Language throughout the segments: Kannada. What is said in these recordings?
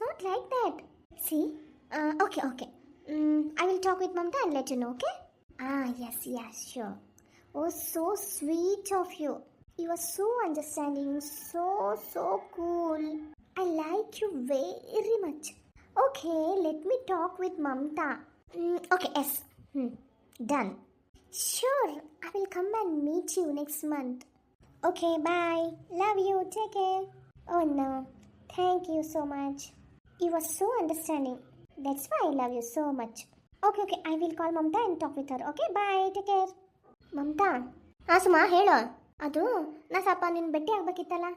not like that. See? Uh, okay, okay. Mm, I will talk with Mamta and let you know, okay? Ah, yes, yes, sure. Oh, so sweet of you. You are so understanding, so, so cool. I like you very much. Okay, let me talk with Mamta. Mm, okay, yes. Hmm. Done. Sure, I will come and meet you next month. Okay, bye. Love you. Take care. Oh no. Thank you so much. You were so understanding that's why I love you so much okay okay I will call Mamata and talk with her. Okay bye take care Mamata ಹಾಂ, ಸುಮಾ, ಹೇಳು. ಅದು, ನಾ ಸ್ವಲ್ಪ ನಿನ್ನ ಭೇಟಿ ಆಗ್ಬೇಕಿತ್ತಲ್ಲ?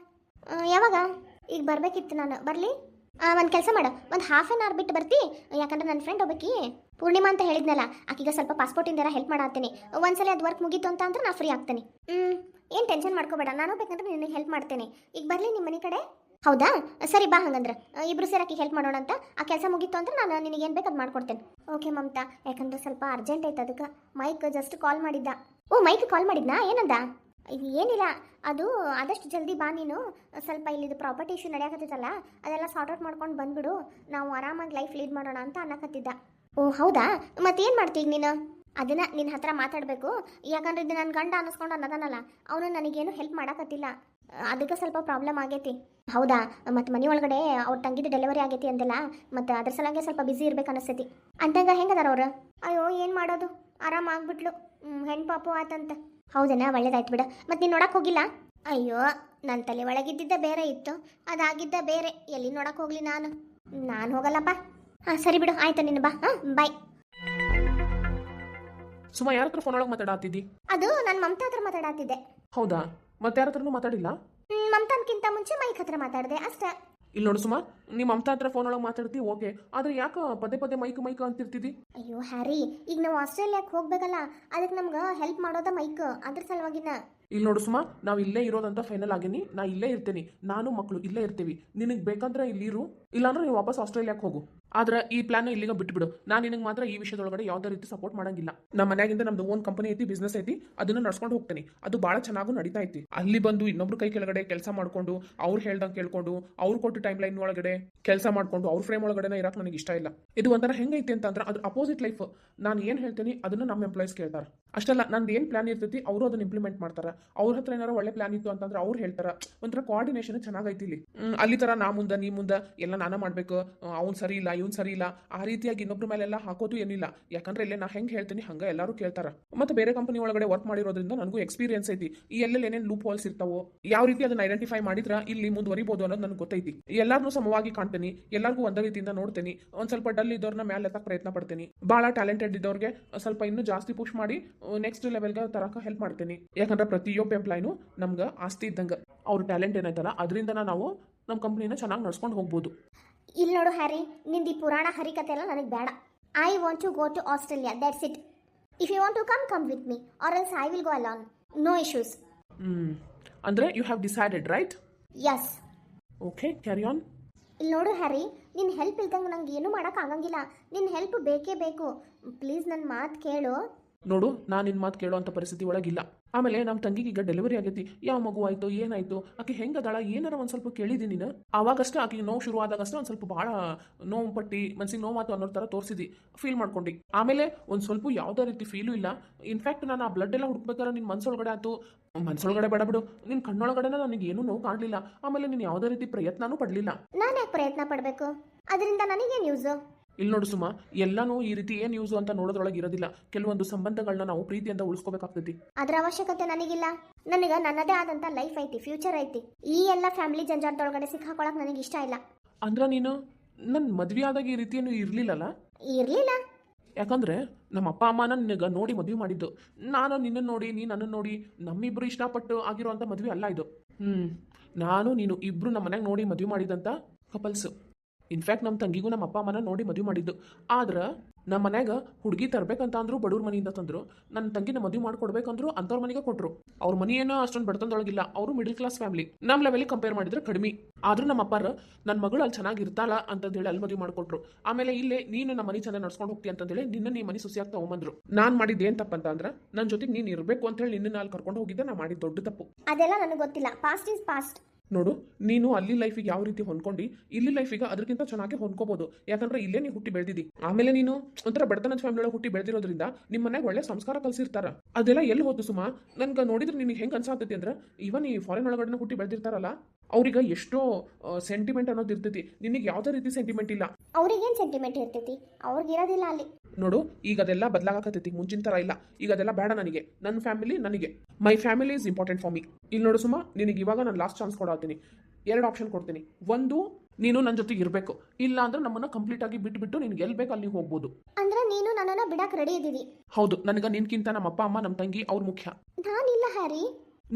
ಯಾವಾಗ? ಈಗ ಬರಬೇಕಿತ್ತು ನಾನು. ಬರಲಿ? ಒಂದು ಕೆಲಸ ಮಾಡು. ಒಂದು ಹಾಫ್ ಆನ್ ಅವರ್ ಬಿಟ್ಟು ಬರ್ತಿ. ಯಾಕಂದ್ರೆ ನನ್ನ ಫ್ರೆಂಡ್ ಒಬ್ಬಕಿ ಪೂರ್ಣಿಮಾ ಅಂತ ಹೇಳಿದ್ನಲ್ಲ, ಆಕೀಗ ಸ್ವಲ್ಪ ಪಾಸ್ಪೋರ್ಟಿಂದ ಹೆಲ್ಪ್ ಮಾಡತ್ತೀನಿ. ಒಂದ್ಸಲ ಅದು ವರ್ಕ್ ಮುಗೀತು ಅಂತ ಅಂದ್ರೆ ನಾ ಫ್ರೀ ಆಗ್ತೀನಿ. ಹ್ಞೂ ಏನು ಟೆನ್ಷನ್ ಮಾಡ್ಕೋಬೇಡ. ನಾನು ಬೇಕಂದ್ರೆ ನಿನಗೆ ಹೆಲ್ಪ್ ಮಾಡ್ತೇನೆ. ಈಗ ಬರಲಿ ನಿಮ್ಮ ಮನೆ ಕಡೆ? ಹೌದಾ? ಸರಿ, ಬಾ ಹಂಗಂದ್ರೆ. ಇಬ್ರು ಇಬ್ರು ಆಕೆ ಹೆಲ್ಪ್ ಮಾಡೋಣ ಅಂತ. ಆ ಕೆಲಸ ಮುಗೀತು ಅಂದ್ರೆ ನಾನು ನಿನಗೆ ಏನು ಬೇಕು ಅದು ಮಾಡ್ಕೊಡ್ತೇನೆ. ಓಕೆ ಮಮತಾ. ಯಾಕಂದ್ರೆ ಸ್ವಲ್ಪ ಅರ್ಜೆಂಟ್ ಐತೆ ಅದಕ್ಕೆ. ಮೈಕ್ ಜಸ್ಟ್ ಕಾಲ್ ಮಾಡಿದ್ದ. ಓ ಮೈಕ್ ಕಾಲ್ ಮಾಡಿದ್ನಾ? ಏನಂದ? ಏನಿಲ್ಲ. ಅದು ಆದಷ್ಟು ಜಲ್ದಿ ಬಾ ನೀನು. ಸ್ವಲ್ಪ ಇಲ್ಲಿದು ಪ್ರಾಪರ್ಟಿ ಇಶ್ಯೂ ನಡೆಯಕತ್ತೈತಲ್ಲ, ಅದೆಲ್ಲ ಸಾರ್ಟ್ ಔಟ್ ಮಾಡ್ಕೊಂಡು ಬಂದ್ಬಿಡು. ನಾವು ಆರಾಮಾಗಿ ಲೈಫ್ ಲೀಡ್ ಮಾಡೋಣ ಅಂತ ಅನ್ನಕತ್ತಿದ್ದ. ಓ, ಹೌದಾ? ಮತ್ತೇನು ಮಾಡ್ತೀಗ ನೀನು? ಅದನ್ನ ನಿನ್ನ ಹತ್ರ ಮಾತಾಡಬೇಕು. ಯಾಕಂದ್ರೆ ಇದು ನನ್ನ ಗಂಡ ಅನ್ನಿಸ್ಕೊಂಡು ಅನ್ನದಾನಲ್ಲ ಅವನು ನನಗೇನು ಹೆಲ್ಪ್ ಮಾಡಕತ್ತಿಲ್ಲ. ಅದಕ್ಕೆ ಸ್ವಲ್ಪ ಪ್ರಾಬ್ಲಮ್ ಆಗೈತಿ. ಹೌದಾ? ಮತ್ತು ಮನೆ ಒಳಗಡೆ ಅವ್ರ ತಂಗಿದು ಡೆಲಿವರಿ ಆಗೈತಿ ಅಂದಲ್ಲ ಮತ್ತು ಅದ್ರ ಸಲಂಗೆ ಸ್ವಲ್ಪ ಬ್ಯುಸಿ ಇರ್ಬೇಕು ಅನಿಸ್ತೈತಿ. ಅಂತಂಗ ಹೆಂಗದಾರ ಅವ್ರು? ಅಯ್ಯೋ ಏನು ಮಾಡೋದು? ಆರಾಮ್ ಆಗ್ಬಿಟ್ಲು. ಹೆಣ್ಣು ಹೆಣ್ ಪಾಪು ಆತಂತ. ಹೌದನಾ ಒಳ್ಳೇದಾಯ್ತು ಬಿಡ. ಮತ್ತು ನೀನು ನೋಡಕ್ಕೆ ಹೋಗಿಲ್ಲ? ಅಯ್ಯೋ ನನ್ನ ತಲೆ ಒಳಗಿದ್ದಿದ್ದ ಬೇರೆ ಇತ್ತು. ಅದಾಗಿದ್ದ ಬೇರೆ. ಎಲ್ಲಿ ನೋಡಕ್ಕೆ ಹೋಗ್ಲಿ ನಾನು? ನಾನು ಹೋಗಲ್ಲಪ್ಪ. ಹಾಂ ಸರಿ ಬಿಡು. ಆಯ್ತಾ ನಿನ್ನ ಬಾ. ಹಾಂ ಬಾಯ್. ಸುಮ್ಮ ಯಾರ ಹತ್ರ ಫೋನ್ ಒಳಗೆ ಮಾತಾಡತ್ತಿದ್ದಿ ಅದು ನನ್ನ ಮಮತಾ ಹತ್ರ ಮಾತಾಡಾತಿದ್ದೆ. ಹೌದಾ? ಮತ್ತೆ ಯಾರ ಹತ್ರನೂ ಮಾತಾಡಿಲ್ಲ? ಮಮತಾನ್ಕಿಂತ ಮುಂಚೆ ಮೈಕ್ ಹತ್ರ ಮಾತಾಡಿದೆ ಅಷ್ಟೇ. ಇಲ್ಲಿ ನೋಡು ಸುಮಾ ನಿಮ್ಮ ಮಮತಾ ಹತ್ರ ಫೋನ್ ಒಳಗೆ ಮಾತಾಡ್ತಿ ಓಕೆ ಆದ್ರೆ ಯಾಕೆ ಪದೇ ಪದೇ ಮೈಕ್ ಮೈಕ್ ಅಂತಿರ್ತಿದ್ದಿ ಅಯ್ಯೋ ಹ್ಯಾರಿ ಈಗ ನಾವು ಆಸ್ಟ್ರೇಲಿಯಾಕ್ಕೆ ಹೋಗ್ಬೇಕಲ್ಲ ಅದಕ್ಕೆ ನಮ್ಗೆ ಹೆಲ್ಪ್ ಮಾಡೋದ ಮೈಕ್ ಅದ್ರ ಸಲುವಾಗಿನ. ಇಲ್ಲಿ ನೋಡು ಸುಮಾ, ನಾವು ಇಲ್ಲೇ ಇರೋದಂತ ಫೈನಲ್ ಆಗೀನಿ, ನಾ ಇಲ್ಲೇ ಇರ್ತೀನಿ, ನಾನು ಮಕ್ಕಳು ಇಲ್ಲೇ ಇರ್ತೀವಿ, ನಿನಗೆ ಬೇಕಂದ್ರೆ ಇಲ್ಲಿ ಇರು, ಇಲ್ಲಾಂದ್ರೆ ನೀವು ವಾಪಸ್ ಆಸ್ಟ್ರೇಲಿಯಾಕ್ಕೆ ಹೋಗು. ಆದ್ರೆ ಈ ಪ್ಲಾನ್ ಇಲ್ಲಿಗೆ ಬಿಟ್ಬಿಡು. ನಾನು ನಿನಗೆ ಮಾತ್ರ ಈ ವಿಷಯದೊಳಗಡೆ ಯಾವುದೇ ರೀತಿ ಸಪೋರ್ಟ್ ಮಾಡಂಗಿಲ್ಲ. ನಮ್ಮ ಮನೆಯಾಗಿಂದ ನಮ್ದು ಓನ್ ಕಂಪನಿ ಐತಿ ಬಿಸ್ನೆಸ್ ಐತಿ, ಅದನ್ನ ನಡ್ಸ್ಕೊಂಡು ಹೋಗ್ತೀನಿ. ಅದು ಬಹಳ ಚೆನ್ನಾಗೂ ನಡೀತಾ ಐತಿ. ಅಲ್ಲಿ ಬಂದು ಇನ್ನೊಬ್ರು ಕೈ ಕೆಳಗಡೆ ಕೆಲಸ ಮಾಡ್ಕೊಂಡು, ಅವ್ರು ಹೇಳ್ದಂಗೆ ಕೇಳ್ಕೊಂಡು, ಅವ್ರು ಕೊಟ್ಟು ಟೈಮ್ ಲೈನ್ ಒಳಗಡೆ ಕೆಲಸ ಮಾಡ್ಕೊಂಡು, ಅವ್ರ ಫ್ರೇಮ್ ಒಳಗಡೆ ಇರಕ್ಕೆ ನನಗೆ ಇಷ್ಟ ಇಲ್ಲ. ಇದು ಒಂಥರ ಹೆಂಗೈತಿ ಅಂತಂದ್ರೆ ಅದ್ರ ಅಪೋಸಿಟ್ ಲೈಫ್ ನಾನು ಏನು ಹೇಳ್ತೀನಿ, ಅದನ್ನ ನಮ್ಮ ಎಂಪ್ಲಾಯ್ಸ್ ಕೇಳ್ತಾರೆ. ಅಷ್ಟಲ್ಲ, ನಂದು ಏನು ಪ್ಲಾನ್ ಇರ್ತೈತಿ, ಅವರು ಅದನ್ನ ಇಂಪ್ಲಿಮೆಂಟ್ ಮಾಡ್ತಾರೆ. ಅವ್ರ ಹತ್ರ ಏನಾರ ಒಳ್ಳೆ ಪ್ಲಾನ್ ಇತ್ತು ಅಂತಂದ್ರೆ ಅವ್ರು ಹೇಳ್ತಾರ. ಒಂಥರ ಕೋಆರ್ಡಿನೇಷನ್ ಚೆನ್ನಾಗೈತಿ ಇಲ್ಲಿ. ಅಲ್ಲಿ ತರ ನಾ ಮುಂದೆ, ನೀ ಮುಂದೆ, ಎಲ್ಲ ನಾನ ಮಾಡ್ಬೇಕು. ಅವ್ನು ಸರಿ ಇಲ್ಲ, ಇವ್ನು ಸರಿ ಇಲ್ಲ. ಆ ರೀತಿಯಾಗಿ ಇನ್ನೊಬ್ರ ಮೇಲೆಲ್ಲ ಹಾಕೋದು ಏನಿಲ್ಲ. ಯಾಕಂದ್ರೆ ಇಲ್ಲೇ ನಾ ಹೆಂಗೆ ಹೇಳ್ತೀನಿ, ಹಂಗ ಎಲ್ಲರೂ ಕೇಳ್ತಾರ. ಮತ್ತೆ ಬೇರೆ ಕಂಪನಿ ಒಳಗಡೆ ವರ್ಕ್ ಮಾಡಿರೋದ್ರಿಂದ ನನಗೂ ಎಕ್ಸ್ಪೀರಿಯನ್ಸ್ ಐತಿ. ಈ ಎಲ್ಲೆಲ್ಲಿ ಏನೇನು ಲೂಪ್ ಹೋಲ್ಸ್ ಇರ್ತಾವೋ, ಯಾವ ರೀತಿ ಅದನ್ನ ಐಡೆಂಟಿಫೈ ಮಾಡಿದ್ರ ಇಲ್ಲಿ ಮುಂದುವರಿಬಹುದು ಅನ್ನೋದು ನನಗೆ ಗೊತ್ತೈತಿ. ಎಲ್ಲಾರನ್ನೂ ಸಮವಾಗಿ ಕಾಣ್ತೀನಿ. ಎಲ್ಲರಿಗೂ ಒಂದೇ ರೀತಿಯಿಂದ ನೋಡ್ತೀನಿ. ಒಂದ್ ಸ್ವಲ್ಪ ಡಲ್ ಇದ್ದವ್ರನ್ನ ಮೇಲೆ ಪ್ರಯತ್ನ ಪಡ್ತೀನಿ. ಬಹಳ ಟ್ಯಾಲೆಂಟೆಡ್ ಇದ್ದವ್ರಿಗೆ ಸ್ವಲ್ಪ ಇನ್ನೂ ಜಾಸ್ತಿ ಪುಷ್ ಮಾಡಿ ನೆಕ್ಸ್ಟ್ ಲೆವೆಲ್ಗೆ ತರಕ ಹೆಲ್ಪ್ ಮಾಡ್ತೀನಿ. ಯಾಕಂದ್ರೆ ಪ್ರತಿಯೊಬ್ಬ ಎಂಪ್ಲಾಯ್ನು ನಮ್ಗೆ ಆಸ್ತಿ ಇದ್ದಂಗೆ. ಅವ್ರ ಟ್ಯಾಲೆಂಟ್ ಏನೈತಲ್ಲ ಅದರಿಂದ ನಾವು ನಮ್ಮ ಕಂಪ್ನಿನ ಚೆನ್ನಾಗಿ ನಡ್ಸ್ಕೊಂಡು ಹೋಗ್ಬೋದು. ಇಲ್ಲಿ ನೋಡು ಹ್ಯಾರಿ ನಿಂದು ಈ ಪುರಾಣ ಹರಿಕತೆ ಎಲ್ಲ ನನಗೆ ಬೇಡ. I want to go to Australia that's it if you want to come come with me or else I will go alone no issues hmm. ಅಂದ್ರೆ you have decided right yes okay carry on ಇಲ್ಲಿ ನೋಡು ಹ್ಯಾರಿ ನಿನ್ನ ಹೆಲ್ಪ್ ಇಲ್ದಂಗೆ ನಂಗೆ ಏನೂ ಮಾಡೋಕ್ಕಾಗಂಗಿಲ್ಲ ನಿನ್ನ ಹೆಲ್ಪ್ ಬೇಕೇ ಬೇಕು. ಪ್ಲೀಸ್ ನನ್ನ ಮಾತು ಕೇಳು. ನೋಡು, ನಾನು ನಿನ್ನ ಮಾತು ಕೇಳುವಂಥ ಪರಿಸ್ಥಿತಿ ಒಳಗಿಲ್ಲ. ಆಮೇಲೆ ನಮ್ಮ ತಂಗಿಗೆ ಈಗ ಡೆಲಿವರಿ ಆಗೈತಿ. ಯಾವ ಮಗು ಆಯಿತು, ಏನಾಯಿತು? ಆಕೆ ಹೆಂಗದಾಳ ಏನಾರ ಒಂದು ಸ್ವಲ್ಪ ಕೇಳಿದ್ದೀನಿ ನೀನು? ಆವಾಗಷ್ಟೇ ಆಕೆಗೆ ನೋವು ಶುರು ಆದಾಗಷ್ಟೇ ಒಂದು ಸ್ವಲ್ಪ ಭಾಳ ನೋವು ಪಟ್ಟಿ, ಮನ್ಸಿಗೆ ನೋವು ಮಾತು ಅನ್ನೋ ಥರ ತೋರಿಸಿದಿ. ಫೀಲ್ ಮಾಡ್ಕೊಂಡು. ಆಮೇಲೆ ಒಂದು ಸ್ವಲ್ಪ ಯಾವುದೇ ರೀತಿ ಫೀಲು ಇಲ್ಲ. ಇನ್ಫ್ಯಾಕ್ಟ್ ನಾನು ಆ ಬ್ಲಡ್ ಎಲ್ಲ ಹುಡುಕ್ಬೇಕಾದ್ರೆ ನಿನ್ನ ಮನ್ಸೊಳಗಡೆ ಆಯ್ತು. ಮನ್ಸೊಳಗಡೆ ಬೇಡ ಬಿಡು. ನಿನ್ನ ಕಣ್ಣೊಳಗಡೆ ನನಗೆ ಏನೂ ನೋವು ಕಾಣಲಿಲ್ಲ. ಆಮೇಲೆ ನೀನು ಯಾವುದೇ ರೀತಿ ಪ್ರಯತ್ನನೂ ಪಡಲಿಲ್ಲ. ನಾನು ಪ್ರಯತ್ನ ಪಡಬೇಕು? ಅದರಿಂದ ನನಗೇನು ಯೂಸು ಇಲ್ಲಿ ನೋಡು ಸುಮ ಎಲ್ಲಾನು ಈ ರೀತಿ ಏನು ಯೂಸು ಅಂತ ನೋಡೋದ್ರೊಳಗೆ ಇರೋದಿಲ್ಲ. ಕೆಲವೊಂದು ಸಂಬಂಧಗಳನ್ನ ನಾವು ಪ್ರೀತಿಯಿಂದ ಉಳಿಸ್ಕೋಬೇಕಾಗ್ತೈತಿ. ಅದ್ರ ಅವಶ್ಯಕತೆ ನನಗಿಲ್ಲ. ನನಗೆ ನನ್ನದೇ ಆದಂತ ಲೈಫ್ ಐತಿ ಫ್ಯೂಚರ್ ಐತಿ. ಈ ಎಲ್ಲ ಫ್ಯಾಮಿಲಿ ಜಂಜಾಟದೊಳಗಡೆ ಸಿಕ್ಕಾಕೊಳಕ್ ನನಗೆ ಇಷ್ಟ ಇಲ್ಲ. ಅಂದ್ರ ನೀನು ನನ್ನ ಮದ್ವೆ ಆದಾಗ ಈ ರೀತಿಯನ್ನು ಇರಲಿಲ್ಲಲ್ಲ? ಇರ್ಲಿಲ್ಲ. ಯಾಕಂದ್ರೆ ನಮ್ಮ ಅಪ್ಪ ಅಮ್ಮನ ನಿನಗೆ ನೋಡಿ ಮದುವೆ ಮಾಡಿದ್ದು. ನಾನು ನಿನ್ನ ನೋಡಿ ನೀ ನನ್ನನ್ನು ನೋಡಿ ನಮ್ಮಿಬ್ರು ಇಷ್ಟಪಟ್ಟು ಆಗಿರುವಂಥ ಮದುವೆ ಅಲ್ಲ ಇದು. ಹ್ಞೂ ನಾನು ನೀನು ಇಬ್ರು ನಮ್ಮ ಮನೆಯಾಗ ನೋಡಿ ಮದುವೆ ಮಾಡಿದಂಥ ಕಪಲ್ಸು ಇನ್ಫ್ಯಾಕ್ಟ್ ನಮ್ಮ ತಂಗಿಗೂ ನಮ್ಮ ಅಪ್ಪ ಅಮ್ಮನ ನೋಡಿ ಮದುವೆ ಮಾಡಿದ್ದು. ಆದ್ರೆ ನಮ್ಮ ಮನ್ಯಾಗ ಹುಡುಗಿ ತರ್ಬೇಕಂತ ಅಂದ್ರು ಬಡವ್ರ ಮನೆಯಿಂದ ತಂದ್ರು. ನನ್ನ ತಂಗಿನ ಮದುವೆ ಮಾಡ್ಕೊಡ್ಬೇಕಂದ್ರು ಅಂಥವ್ರ ಮನೆಗೆ ಕೊಟ್ಟರು ಅವ್ರ ಮನೆ ಏನೋ ಅಷ್ಟೊಂದು ಬಡತನದೊಳಗಿಲ್ಲ. ಅವರು ಮಿಡಲ್ ಕ್ಲಾಸ್ ಫ್ಯಾಮಿಲಿ ನಮ್ಮ ಲೆವೆಲ್ ಕಂಪೇರ್ ಮಾಡಿದ್ರೆ ಕಡಿಮೆ. ಆದ್ರೂ ನಮ್ಮ ಅಪ್ಪಾರ ನನ್ನ ಮಗಳು ಅಲ್ಲಿ ಚೆನ್ನಾಗಿ ಇರ್ತಾಳ ಅಂತಂದೇಳಿ ಅಲ್ಲಿ ಮದುವೆ ಮಾಡ್ಕೊಟ್ರು. ಆಮೇಲೆ ಇಲ್ಲೇ, ನೀನು ನಮ್ಮ ಮನೆ ಚೆನ್ನಾಗಿ ನಡ್ಸ್ಕೊಂಡು ಹೋಗ್ತಿ ಅಂತಂದೇಳಿ ನಿನ್ನ ನೀ ಮನೆ ಸುಸಿಯಾಗಿ ತಗೊಂಬಂದ್ರು. ನಾನು ಮಾಡಿದ್ದು ಏನು ತಪ್ಪಂತ ಅಂದ್ರೆ ನನ್ನ ಜೊತೆಗೆ ನೀನು ಇರಬೇಕು ಅಂತೇಳಿ ನಿನ್ನ ಅಲ್ಲಿ ಕರ್ಕೊಂಡು ಹೋಗಿದ್ದೆ ನಾ ಮಾಡಿದ ದೊಡ್ಡ ತಪ್ಪು. ಅದೆಲ್ಲ ನನಗೆ ಗೊತ್ತಿಲ್ಲ. ಪಾಸ್ಟ್ ಇಸ್ ಪಾಸ್ಟ್ ನೋಡು ನೀನು ಅಲ್ಲಿ ಲೈಫಿಗೆ ಯಾವ ರೀತಿ ಹೊಂದ್ಕೊಂಡು ಇಲ್ಲಿ ಲೈಫಿಗೆ ಅದಕ್ಕಿಂತ ಚೆನ್ನಾಗಿ ಹೊಂದ್ಕೋಬಹುದು ಯಾಕಂದ್ರೆ ಇಲ್ಲೇ ನೀ ಹುಟ್ಟಿ ಬೆಳೆದಿದ್ದಿ ಆಮೇಲೆ ನೀನು ಒಂಥರ ಬಡತನ ಫ್ಯಾಮಿಲಿ ಒಳಗೆ ಹುಟ್ಟಿ ಬೆಳೆದಿರೋದ್ರಿಂದ ನಿಮ್ಮ ಮನೆಗೆ ಒಳ್ಳೆ ಸಂಸ್ಕಾರ ಕಲ್ಸಿರ್ತಾರ. ಅದೆಲ್ಲ ಎಲ್ಲಿ ಹೋತು ಸುಮಾ? ನನ್ಗೆ ನೋಡಿದ್ರೆ ನಿನಗೆ ಹೆಂಗೆ ಅನ್ಸಾತೈತಿ ಅಂದ್ರೆ ಇವನ್ ಈ ಫಾರಿನ್ ಒಳಗಡೆ ಹುಟ್ಟಿ ಬೆಳೆದಿರ್ತಾರಲ್ಲ ಅವ್ರಿಗೆ ಎಷ್ಟೋ ಸೆಂಟಿಮೆಂಟ್ ಅನ್ನೋದು ಇರ್ತೈತಿ. ನಿನಗೆ ಯಾವುದೇ ರೀತಿ ಸೆಂಟಿಮೆಂಟ್ ಇಲ್ಲ. ಅವ್ರಿಗೇನು ಸೆಂಟಿಮೆಂಟ್ ಇರ್ತೈತಿ? ಅವ್ರಿಗಿರೋದಿಲ್ಲ ಅಲ್ಲಿ. ನೋಡು ಈಗ ಅದೆಲ್ಲ ಬದಲಾಗತ್ತೈತಿ ಮುಂಚಿನ ಥರ ಇಲ್ಲ. ಈಗ ಅದೆಲ್ಲ ಬೇಡ ನನಗೆ. ನನ್ನ ಫ್ಯಾಮಿಲಿ ನನಗೆ. My family is important for me ಇಲ್ಲಿ ನೋಡು ಸುಮ್ಮ ನಿನಗೆ ಇವಾಗ ನಾನು ಲಾಸ್ಟ್ ಚಾನ್ಸ್ ಕೊಡತ್ತೀನಿ ಎರಡು ಆಪ್ಷನ್ ಕೊಡ್ತೀನಿ. ಒಂದು ನೀನು ನನ್ನ ಜೊತೆ ಇರಬೇಕು. ಇಲ್ಲ ಅಂದ್ರೆ ನಮ್ಮನ್ನ ಕಂಪ್ಲೀಟ್ ಆಗಿ ಬಿಟ್ಬಿಟ್ಟು ನಿನ್ಗೆ ಎಲ್ಲಿ ಬೇಕು ಅಲ್ಲಿ ಹೋಗ್ಬೋದು. ಅಂದ್ರೆ ನೀನು ನನ್ನನ್ನ ಬಿಡಕ್ ರೆಡಿ ಇದ್ದೀವಿ. ಹೌದು ನನಗ ನಿನ್ಕಿಂತ ನಮ್ಮ ಅಪ್ಪ ಅಮ್ಮ ನಮ್ಮ ತಂಗಿ ಅವ್ರು ಮುಖ್ಯ. ನಾನಿಲ್ಲ ಹ್ಯಾರಿ.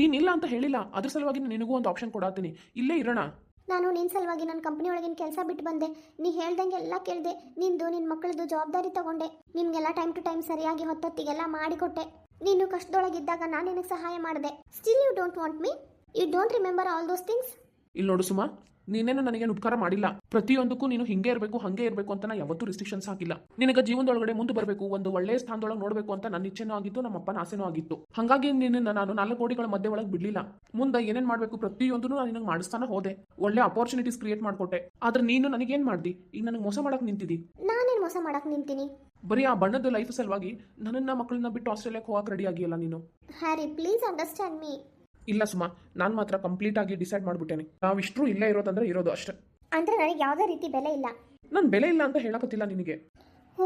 ನೀನ್ ಇಲ್ಲ ಅಂತ ಹೇಳಿಲ್ಲ. ಅದ್ರ ಸಲುವಾಗಿ ನಿನಗೂ ಒಂದು ಆಪ್ಷನ್ ಕೊಡತ್ತೀನಿ ಇಲ್ಲೇ ಇರೋಣ. ನಾನು ನಿನ್ನ ಸಲುವಾಗಿ ನನ್ನ ಕಂಪನಿ ಒಳಗಿನ ಕೆಲಸ ಬಿಟ್ಟು ಬಂದೆ. ನೀ ಹೇಳ್ದಂಗೆ ಎಲ್ಲ ಕೇಳಿದೆ. ನಿಂದು ನಿನ್ನ ಮಕ್ಕಳದು ಜವಾಬ್ದಾರಿ ತಗೊಂಡೆ. ನಿಮ್ಗೆಲ್ಲ ಟೈಮ್ ಟು ಟೈಮ್ ಸರಿಯಾಗಿ ಹೊತ್ತೊತ್ತಿಗೆಲ್ಲ ಮಾಡಿಕೊಟ್ಟೆ. ನೀನು ಕಷ್ಟದೊಳಗಿದ್ದಾಗ ನಾನು ನಿನಗೆ ಸಹಾಯ ಮಾಡಿದೆ. Still you don't want me you don't remember all those things ಇಲ್ಲಿ ನೋಡು ಸುಮಾ ನೀನೇನು ನನಗೇನು ಉಪಕಾರ ಮಾಡಿಲ್ಲ. ಪ್ರತಿಯೊಂದಕ್ಕೂ ನೀನು ಹಿಂಗೆ ಇರಬೇಕು ಹಂಗೆ ಇರಬೇಕು ಅಂತ ನಾ ಯಾವತ್ತೂ ರಿಸ್ಟ್ರಿಕ್ಷನ್ಸ್ ಹಾಕಿಲ್ಲ. ನಿನಗೆ ಜೀವನದೊಳಗಡೆ ಮುಂದೆ ಬರಬೇಕು ಒಂದು ಒಳ್ಳೆಯ ಸ್ಥಾನದೊಳಗೆ ನೋಡಬೇಕು ಅಂತ ನನ್ನ ಇಚ್ಛೆನೂ ಆಗಿತ್ತು ನಮ್ಮ ಅಪ್ಪನ ಆಸೆನೂ ಆಗಿತ್ತು. ಹಾಗಾಗಿ ನಿನ್ನ ನಾನು ನಾಲ್ಕು ಕೋಟಿಗಳ ಮಧ್ಯೆ ಒಳಗೆ ಬಿಡಲಿಲ್ಲ. ಮುಂದೆ ಏನೇನು ಮಾಡಬೇಕು ಪ್ರತಿಯೊಂದೂ ನಾನು ನಿನಗೆ ಮಾಡಿಸ್ತಾನೆ ಹೋದೆ. ಒಳ್ಳೆ ಅಪರ್ಚುನಿಟೀಸ್ ಕ್ರಿಯೇಟ್ ಮಾಡಿಕೊಟ್ಟೆ. ಆದ್ರೆ ನೀನು ನನಗೇನು ಮಾಡ್ದಿ? ಈಗ ನನಗೆ ಮೋಸ ಮಾಡಕ್ಕೆ ನಿಂತಿದ್ದಿ ನಾನೇನು ಮೋಸ ಮಾಡಕ್ಕೆ ನಿಂತೀನಿ? ಬರೀ ಆ ಬಣ್ಣದ ಲೈಫ್ ಸಲುವಾಗಿ ನನ್ನನ್ನ ಮಕ್ಕಳನ್ನ ಬಿಟ್ಟು ಆಸ್ಟ್ರೇಲಿಯಾಕ್ಕೆ ಹೋಗಕ್ಕೆ ರೆಡಿ ಆಗಿಲ್ಲ ನೀನು? ಹ್ಯಾರಿ ಪ್ಲೀಸ್ ಅಂಡರ್ಸ್ಟ್ಯಾಂಡ್ ಮೀ ಇಲ್ಲ ಸುಮಾ ನಾನು ಮಾತ್ರ ಕಂಪ್ಲೀಟ್ ಆಗಿ ಡಿಸೈಡ್ ಮಾಡ್ಬಿಟ್ಟೇನೆ. ನಾವಿಷ್ಟರು ಇಲ್ಲೇ ಇರೋದಂದ್ರೆ ಇರೋದು ಅಷ್ಟೇ. ಅಂದ್ರೆ ನನಗೆ ಯಾವುದೇ ರೀತಿ ಬೆಲೆ ಇಲ್ಲ. ನಾನು ಬೆಲೆ ಇಲ್ಲ ಅಂತ ಹೇಳಕತ್ತಿಲ್ಲ ನಿನಗೆ.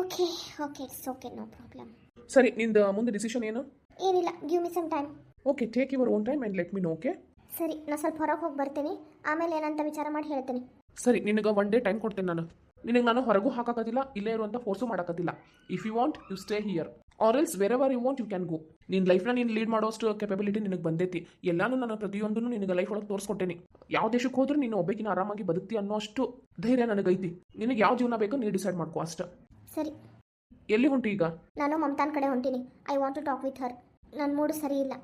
Okay okay it's okay no problem. ಸರಿ ನಿಂದ ಮುಂದೆ ಡಿಸಿಷನ್ ಏನು? ಏನಿಲ್ಲ give me some time okay take your own time and let me know okay ಸರಿ ನಾನು ಸ್ವಲ್ಪ ಹೊರಗೆ ಹೋಗಿ ಬರ್ತೀನಿ. ಆಮೇಲೆ ಏನಂತ ವಿಚಾರ ಮಾಡಿ ಹೇಳ್ತೀನಿ. ಸರಿ ನಿನಗೆ ಒನ್ ಡೇ ಟೈಮ್ ಕೊಡ್ತೀನಿ ನಾನು. ನಿನಗೆ ನಾನು ಹೊರಗೂ ಹಾಕಕತ್ತಿಲ್ಲ ಇಲ್ಲೇ ಇರುವಂಥ force ಮಾಡಕತ್ತಿಲ್ಲ. If you want you stay here or else wherever you want you can go ನಿನ್ನ ಲೈಫ್ನ ನೀನು ಲೀಡ್ ಮಾಡೋಷ್ಟು ಕೆಪಬಿಲಿಟಿ ನಿನಗೆ ಬಂದೈತಿ. ಎಲ್ಲಾನು ನಾನು ಪ್ರತಿಯೊಂದನ್ನು ನಿನಗೆ ಲೈಫ್ ಒಳಗೆ ತೋರಿಸ್ಕೊಟ್ಟೇನಿ. ಯಾವ ದೇಶಕ್ಕೆ ಹೋದ್ರೂ ನೀನು ಒಬ್ಬಕಿನ ಆರಾಮಾಗಿ ಬದುಕ್ತಿ ಅನ್ನೋ ಅಷ್ಟು ಧೈರ್ಯ ನನಗೈತಿ. ನಿನಗೆ ಯಾವ ಜೀವನ ಬೇಕೋ ನೀನು ಡಿಸೈಡ್ ಮಾಡ್ಕೋ ಅಷ್ಟೇ. ಸರಿ. ಎಲ್ಲಿ ಹೊಂಟಿ ಈಗ? ನಾನು ಮಮತಾನ್ ಕಡೆ ಹೊಂಟೀನಿ. I want to talk with her ನನ್ನ ಮೂಡ್ ಸರಿ ಇಲ್ಲ.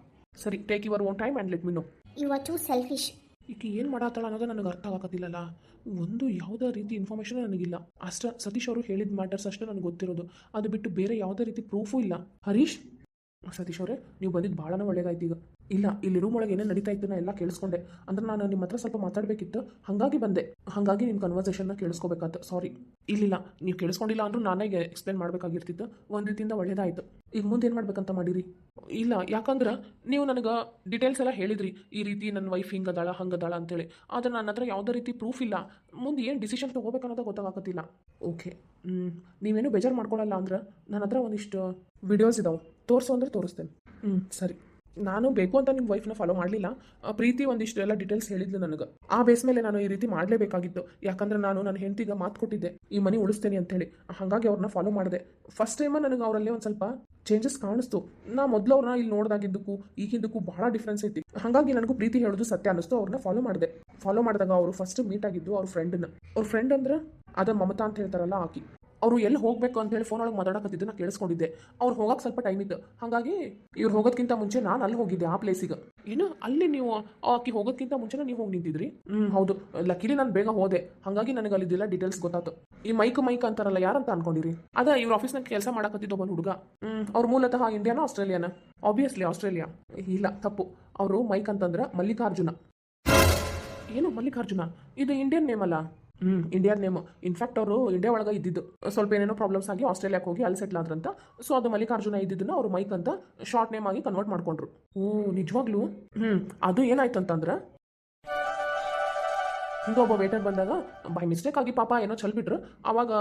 ಸರಿ take your own time and let me know you are too selfish ಈಕೆ ಏನು ಮಾಡತ್ತಾಳ ಅನ್ನೋದು ನನಗೆ ಅರ್ಥ ಒಂದು ಯಾವುದೇ ರೀತಿ ಇನ್ಫಾರ್ಮೇಷನ್ ನನಗಿಲ್ಲ. ಅಷ್ಟ ಸತೀಶ್ ಅವರು ಹೇಳಿದ ಮ್ಯಾಟರ್ಸ್ ಅಷ್ಟೇ ನನಗೆ ಗೊತ್ತಿರೋದು. ಅದು ಬಿಟ್ಟು ಬೇರೆ ಯಾವುದೇ ರೀತಿ ಪ್ರೂಫೂ ಇಲ್ಲ. ಹರೀಶ್, ಸತೀಶ್ ಅವರೇ, ನೀವು ಬಂದಿದ್ದು ಭಾಳನೇ ಒಳ್ಳೇದಾಯ್ತು ಈಗ. ಇಲ್ಲ, ಇಲ್ಲಿ ರೂಮ್ ಒಳಗೆ ಏನೇನು ನಡೀತಾ ಇತ್ತು ಎಲ್ಲ ಕೇಳಿಸ್ಕೊಂಡೆ. ಅಂದ್ರೆ ನಾನು ನಿಮ್ಮ ಹತ್ರ ಸ್ವಲ್ಪ ಮಾತಾಡಬೇಕಿತ್ತು. ಹಾಗಾಗಿ ಬಂದೆ. ಹಾಗಾಗಿ ನಿಮ್ಮ ಕನ್ವರ್ಸೇಷನ್ನ ಕೇಳಿಸ್ಕೋಬೇಕಾಯ್ತು ಸಾರಿ ಇಲ್ಲಿಲ್ಲ. ನೀವು ಕೇಳಿಸ್ಕೊಂಡಿಲ್ಲ ಅಂದ್ರೂ ನಾನೇ ಎಕ್ಸ್ಪ್ಲೇನ್ ಮಾಡಬೇಕಾಗಿರ್ತಿತ್ತು. ಒಂದು ರೀತಿಯಿಂದ ಒಳ್ಳೇದಾಯಿತು. ಈಗ ಮುಂದೆ ಏನು ಮಾಡ್ಬೇಕಂತ ಮಾಡಿರಿ? ಇಲ್ಲ, ಯಾಕಂದ್ರೆ ನೀವು ನನಗೆ ಡೀಟೇಲ್ಸ್ ಎಲ್ಲ ಹೇಳಿದ್ರಿ. ಈ ರೀತಿ ನನ್ನ ವೈಫ್ ಹಿಂಗದಾಳ ಹಂಗದಾಳ ಅಂತೇಳಿ. ಆದ್ರೆ ನನ್ನ ಹತ್ರ ಯಾವುದೇ ರೀತಿ ಪ್ರೂಫ್ ಇಲ್ಲ. ಮುಂದೆ ಏನು ಡಿಸಿಷನ್ ತೊಗೋಬೇಕನ್ನೋದು ಗೊತ್ತಾಗತ್ತಿಲ್ಲ ಓಕೆ ನೀವೇನು ಬೇಜಾರು ಮಾಡ್ಕೊಳ್ಳಲ್ಲ ಅಂದ್ರೆ ನನ್ನ ಹತ್ರ ಒಂದಿಷ್ಟು ವಿಡಿಯೋಸ್ ಇದಾವೆ. ತೋರಿಸು ಅಂದ್ರೆ ತೋರಿಸ್ತೇನೆ. ಹ್ಞೂ ಸರಿ. ನಾನು ಬೇಕು ಅಂತ ನಿಮ್ಮ ವೈಫ್ನ ಫಾಲೋ ಮಾಡಲಿಲ್ಲ ಪ್ರೀತಿ ಒಂದಿಷ್ಟು ಎಲ್ಲ ಡೀಟೇಲ್ಸ್ ಹೇಳಿದ್ಲು ನನಗೆ. ಆ ಬೇಸ್ ಮೇಲೆ ನಾನು ಈ ರೀತಿ ಮಾಡಲೇಬೇಕಾಗಿತ್ತು. ಯಾಕಂದ್ರೆ ನಾನು ನನ್ನ ಹೆಂಡತಿಗ ಮಾತು ಕೊಟ್ಟಿದ್ದೆ, ಈ ಮನಿ ಉಳಿಸ್ತೇನೆ ಅಂತೇಳಿ ಹಾಗಾಗಿ ಅವ್ರನ್ನ ಫಾಲೋ ಮಾಡಿದೆ. ಫಸ್ಟ್ ಟೈಮ ನನಗೆ ಅವರಲ್ಲಿ ಒಂದು ಸ್ವಲ್ಪ ಚೇಂಜಸ್ ಕಾಣಿಸ್ತು. ನಾ ಮೊದಲು ಅವ್ರನ್ನ ಇಲ್ಲಿ ನೋಡಿದಾಗಿದ್ದಕ್ಕೂ ಈಗಿದ್ದಕ್ಕೂ ಬಹಳ ಡಿಫ್ರೆನ್ಸ್ ಐತಿ. ಹಾಗಾಗಿ ನನಗೂ ಪ್ರೀತಿ ಹೇಳೋದು ಸತ್ಯ ಅನ್ನಿಸ್ತು ಅವ್ರನ್ನ ಫಾಲೋ ಮಾಡಿದೆ. ಫಾಲೋ ಮಾಡಿದಾಗ ಅವರು ಫಸ್ಟ್ ಮೀಟ್ ಆಗಿದ್ದು ಅವ್ರ ಫ್ರೆಂಡ್ನ ಅವ್ರ ಫ್ರೆಂಡ್ ಅಂದ್ರೆ ಅದ ಮಮತಾ ಅಂತ ಹೇಳ್ತಾರಲ್ಲ ಆಕಿ. ಅವರು ಎಲ್ಲಿ ಹೋಗಬೇಕು ಅಂತ ಹೇಳಿ ಫೋನ್ ಒಳಗೆ ಮಾತಾಡಕತ್ತಿದ್ದು ನಾನು ಕೇಳಿಸ್ಕೊಂಡಿದ್ದೆ. ಅವ್ರು ಹೋಗೋಕೆ ಸ್ವಲ್ಪ ಟೈಮ್ ಇತ್ತು. ಹಾಗಾಗಿ ಇವ್ರು ಹೋಗೋದಕ್ಕಿಂತ ಮುಂಚೆ ನಾನು ಅಲ್ಲಿ ಹೋಗಿದ್ದೆ ಆ ಪ್ಲೇಸಿಗೆ ಏನು, ಅಲ್ಲಿ ನೀವು, ಆಕಿ ಹೋಗೋದಕ್ಕಿಂತ ಮುಂಚೆನೇ ನೀವು ಹೋಗಿ ನಿಂತಿದ್ರಿ? ಹ್ಞೂ ಹೌದು. ಲಕ್ಕಿಲಿ ನಾನು ಬೇಗ ಹೋದೆ. ಹಾಗಾಗಿ ನನಗೆ ಅಲ್ಲಿದ್ದೆಲ್ಲ ಡೀಟೇಲ್ಸ್ ಗೊತ್ತಾತು. ಈ ಮೈಕ್ ಮೈಕ್ ಅಂತಾರಲ್ಲ, ಯಾರಂತ ಅನ್ಕೊಂಡಿರಿ? ಅದ ಇವ್ರ ಆಫೀಸ್ನಾಗ ಕೆಲಸ ಮಾಡಕತ್ತಿದ್ದ ಒಬ್ಬ ಹುಡುಗ. ಹ್ಞೂ ಅವ್ರ ಮೂಲತಃ ಇಂಡಿಯಾನ ಆಸ್ಟ್ರೇಲಿಯಾನ ಆಬ್ವಿಯಸ್ಲಿ ಆಸ್ಟ್ರೇಲಿಯಾ ಇಲ್ಲ, ತಪ್ಪು. ಅವರು ಮೈಕ್ ಅಂತಂದ್ರೆ ಮಲ್ಲಿಕಾರ್ಜುನ. ಏನು ಮಲ್ಲಿಕಾರ್ಜುನ? ಇದು ಇಂಡಿಯನ್ ನೇಮ್ ಅಲ್ಲ. ಹ್ಞೂ ಇಂಡಿಯಾದ ನೇಮ್ ಇನ್ಫ್ಯಾಕ್ಟ್ ಅವರು ಇಂಡಿಯಾ ಒಳಗೆ ಇದ್ದಿದ್ದು. ಸ್ವಲ್ಪ ಏನೇನೋ ಪ್ರಾಬ್ಲಮ್ಸ್ ಆಗಿ ಆಸ್ಟ್ರೇಲಿಯಾಕ್ಕೆ ಹೋಗಿ ಅಲ್ಲಿ ಸೆಟ್ಲ್ ಆದ್ರಂತ. ಸೊ ಅದು ಮಲ್ಲಿಕಾರ್ಜುನ ಇದ್ದಿದ್ದನ್ನು ಅವರು ಮೈಕ್ ಅಂತ ಶಾರ್ಟ್ ನೇಮ್ ಆಗಿ ಕನ್ವರ್ಟ್ ಮಾಡ್ಕೊಂಡ್ರು. ಹ್ಞೂ ನಿಜವಾಗ್ಲೂ? ಹ್ಞೂ ಅದು ಏನಾಯ್ತು ಅಂತಂದ್ರೆ ಹಿಂಗೆ ಒಬ್ಬ ವೇಟರ್ ಬಂದಾಗ ಬೈ ಮಿಸ್ಟೇಕ್ ಆಗಿ ಪಾಪ ಏನೋ ಚಲ್ಬಿಟ್ರು ಅವಾಗ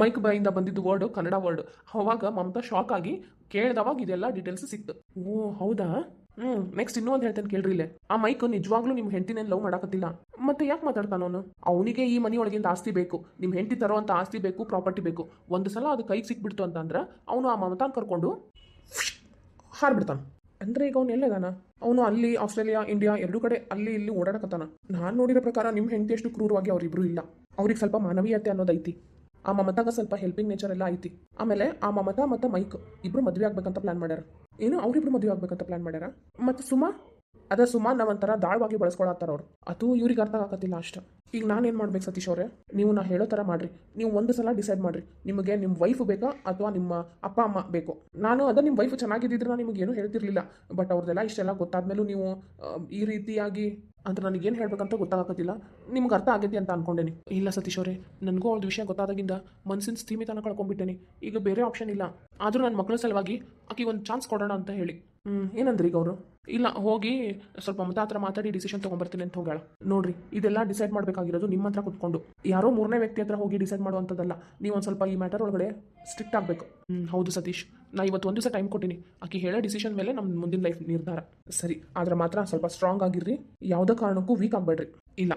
ಮೈಕ್ ಬೈಯಿಂದ ಬಂದಿದ್ದು ವರ್ಡ್ ಕನ್ನಡ ವರ್ಡ್ ಅವಾಗ ಮಮತಾ ಶಾಕ್ ಆಗಿ ಕೇಳಿದವಾಗ ಇದೆಲ್ಲ ಡೀಟೇಲ್ಸ್ ಸಿಕ್ತು. ಓ, ಹೌದಾ? ಹ್ಞೂ ನೆಕ್ಸ್ಟ್ ಇನ್ನೂ ಒಂದು ಹೇಳ್ತೇನೆ ಕೇಳ್ರಿ ಇಲ್ಲೇ. ಆ ಮೈಕ್ ನಿಜವಾಗ್ಲೂ ನಿಮ್ಮ ಹೆಂಡತಿನೇನು ಲವ್ ಮಾಡಕತ್ತಿಲ್ಲ? ಮತ್ತೆ ಯಾಕೆ ಮಾತಾಡ್ತಾನ ಅವನು? ಅವನಿಗೆ ಈ ಮನೆ ಒಳಗಿಂದ ಆಸ್ತಿ ಬೇಕು. ನಿಮ್ಮ ಹೆಂಡತಿ ತರೋ ಅಂತ ಆಸ್ತಿ ಬೇಕು ಪ್ರಾಪರ್ಟಿ ಬೇಕು. ಒಂದು ಸಲ ಅದು ಕೈಗೆ ಸಿಕ್ಬಿಡ್ತು ಅಂತಂದ್ರೆ ಅವನು ಆ ಮಮತಾನ್ ಕರ್ಕೊಂಡು ಹಾರ್ಬಿಡ್ತಾನೆ. ಅಂದ್ರೆ ಈಗ ಅವ್ನು ಎಲ್ಲದಾನ? ಅವನು ಅಲ್ಲಿ, ಆಸ್ಟ್ರೇಲಿಯಾ, ಇಂಡಿಯಾ ಎರಡೂ ಕಡೆ ಅಲ್ಲಿ ಇಲ್ಲಿ ಓಡಾಡಕತ್ತಾನ. ನಾನು ನೋಡಿರೋ ಪ್ರಕಾರ ನಿಮ್ಮ ಹೆಂಡತಿ ಎಷ್ಟು ಕ್ರೂರವಾಗಿ ಅವರಿಬ್ರು ಇಲ್ಲ. ಅವ್ರಿಗೆ ಸ್ವಲ್ಪ ಮಾನವೀಯತೆ ಅನ್ನೋದೈತಿ ಆ ಮಮತಾಗ ಸ್ವಲ್ಪ ಹೆಲ್ಪಿಂಗ್ ನೇಚರ್ ಎಲ್ಲ ಐತಿ. ಆಮೇಲೆ ಆ ಮಮತಾ ಮತ್ತು ಮೈಕ್ ಇಬ್ರು ಮದುವೆ ಆಗ್ಬೇಕಂತ ಪ್ಲಾನ್ ಮಾಡ್ಯಾರ. ಏನು, ಅವ್ರಿಬ್ರು ಮದುವೆ ಆಗ್ಬೇಕಂತ ಪ್ಲಾನ್ ಮಾಡ್ಯಾರ? ಮತ್ತು ಸುಮಾ, ಅದ ಸುಮಾ ನಾವಂತರ ದಾಳವಾಗಿ ಬಳಸ್ಕೊಳತ್ತಾರ ಅವ್ರು. ಅದು ಇವ್ರಿಗೆ ಅರ್ಥ ಆಗತ್ತಿಲ್ಲ ಅಷ್ಟ. ಈಗ ನಾನೇನು ಮಾಡ್ಬೇಕು ಸತೀಶ್ ಅವರೇ? ನೀವು ನಾ ಹೇಳೋ ಥರ ಮಾಡ್ರಿ. ನೀವು ಒಂದು ಸಲ ಡಿಸೈಡ್ ಮಾಡ್ರಿ. ನಿಮಗೆ ನಿಮ್ಮ ವೈಫ್ ಬೇಕಾ ಅಥವಾ ನಿಮ್ಮ ಅಪ್ಪ, ಅಮ್ಮ ಬೇಕು? ನಾನು ಅದ ನಿಮ್ಮ ವೈಫ್ ಚೆನ್ನಾಗಿದ್ದಿದ್ರೆ ನಾನು ನಿಮಗೆ ಏನೂ ಹೇಳ್ತಿರ್ಲಿಲ್ಲ. ಬಟ್ ಅವ್ರದ್ದೆಲ್ಲ ಇಷ್ಟೆಲ್ಲ ಗೊತ್ತಾದ್ಮೇಲೂ ನೀವು ಈ ರೀತಿಯಾಗಿ ಅಂತ ನನಗೇನು ಹೇಳ್ಬೇಕಂತ ಗೊತ್ತಾಗತ್ತಿಲ್ಲ ನಿಮ್ಗೆ ಅರ್ಥ ಆಗೈತಿ ಅಂತ ಅನ್ಕೊಂಡೇನಿ. ಇಲ್ಲ ಸತೀಶ್ ಅವರೇ, ನನಗೂ ಅವ್ರದ್ದು ವಿಷಯ ಗೊತ್ತಾದಾಗಿಂದ ಮನಸ್ಸಿನ ಸ್ಥಿಮಿತನ ಕಳ್ಕೊಂಡ್ಬಿಟ್ಟೇನಿ. ಈಗ ಬೇರೆ ಆಪ್ಷನ್ ಇಲ್ಲ. ಆದರೂ ನನ್ನ ಮಕ್ಕಳ ಸಲುವಾಗಿ ಆಕೆಗೆ ಒಂದು ಚಾನ್ಸ್ ಕೊಡೋಣ ಅಂತ ಹೇಳಿ. ಹ್ಞೂ ಏನಂದ್ರಿ ಈಗ ಅವರು? ಇಲ್ಲ, ಹೋಗಿ ಸ್ವಲ್ಪ ಮತ ಹತ್ರ ಮಾತಾಡಿ ಡಿಸಿಷನ್ ತೊಗೊಂಬರ್ತೀನಿ ಅಂತ ಹೋಗ್ಯಾಳ. ನೋಡ್ರಿ, ಇದೆಲ್ಲ ಡಿಸೈಡ್ ಮಾಡಬೇಕಾಗಿರೋದು ನಿಮ್ಮ ಹತ್ರ ಕುತ್ಕೊಂಡು. ಯಾರೋ ಮೂರನೇ ವ್ಯಕ್ತಿ ಹತ್ರ ಹೋಗಿ ಡಿಸೈಡ್ ಮಾಡುವಂಥದ್ದಲ್ಲ. ನೀವೊಂದು ಸ್ವಲ್ಪ ಈ ಮ್ಯಾಟರ್ ಒಳಗಡೆ ಸ್ಟ್ರಿಕ್ಟ್ ಆಗಬೇಕು. ಹೌದು ಸತೀಶ್. ನಾ ಇವತ್ತು ಒಂದು ದಿವಸ ಟೈಮ್ ಕೊಟ್ಟಿನಿ. ಆಕಿ ಹೇಳೋ ಡಿಸಿಷನ್ ಮೇಲೆ ನಮ್ಮ ಮುಂದಿನ ಲೈಫ್ ನಿರ್ಧಾರ. ಸರಿ, ಆದ್ರೆ ಮಾತ್ರ ಸ್ವಲ್ಪ ಸ್ಟ್ರಾಂಗ್ ಆಗಿರ್ರಿ. ಯಾವುದೇ ಕಾರಣಕ್ಕೂ ವೀಕ್ ಆಗಬೇಡ್ರಿ. ಇಲ್ಲ,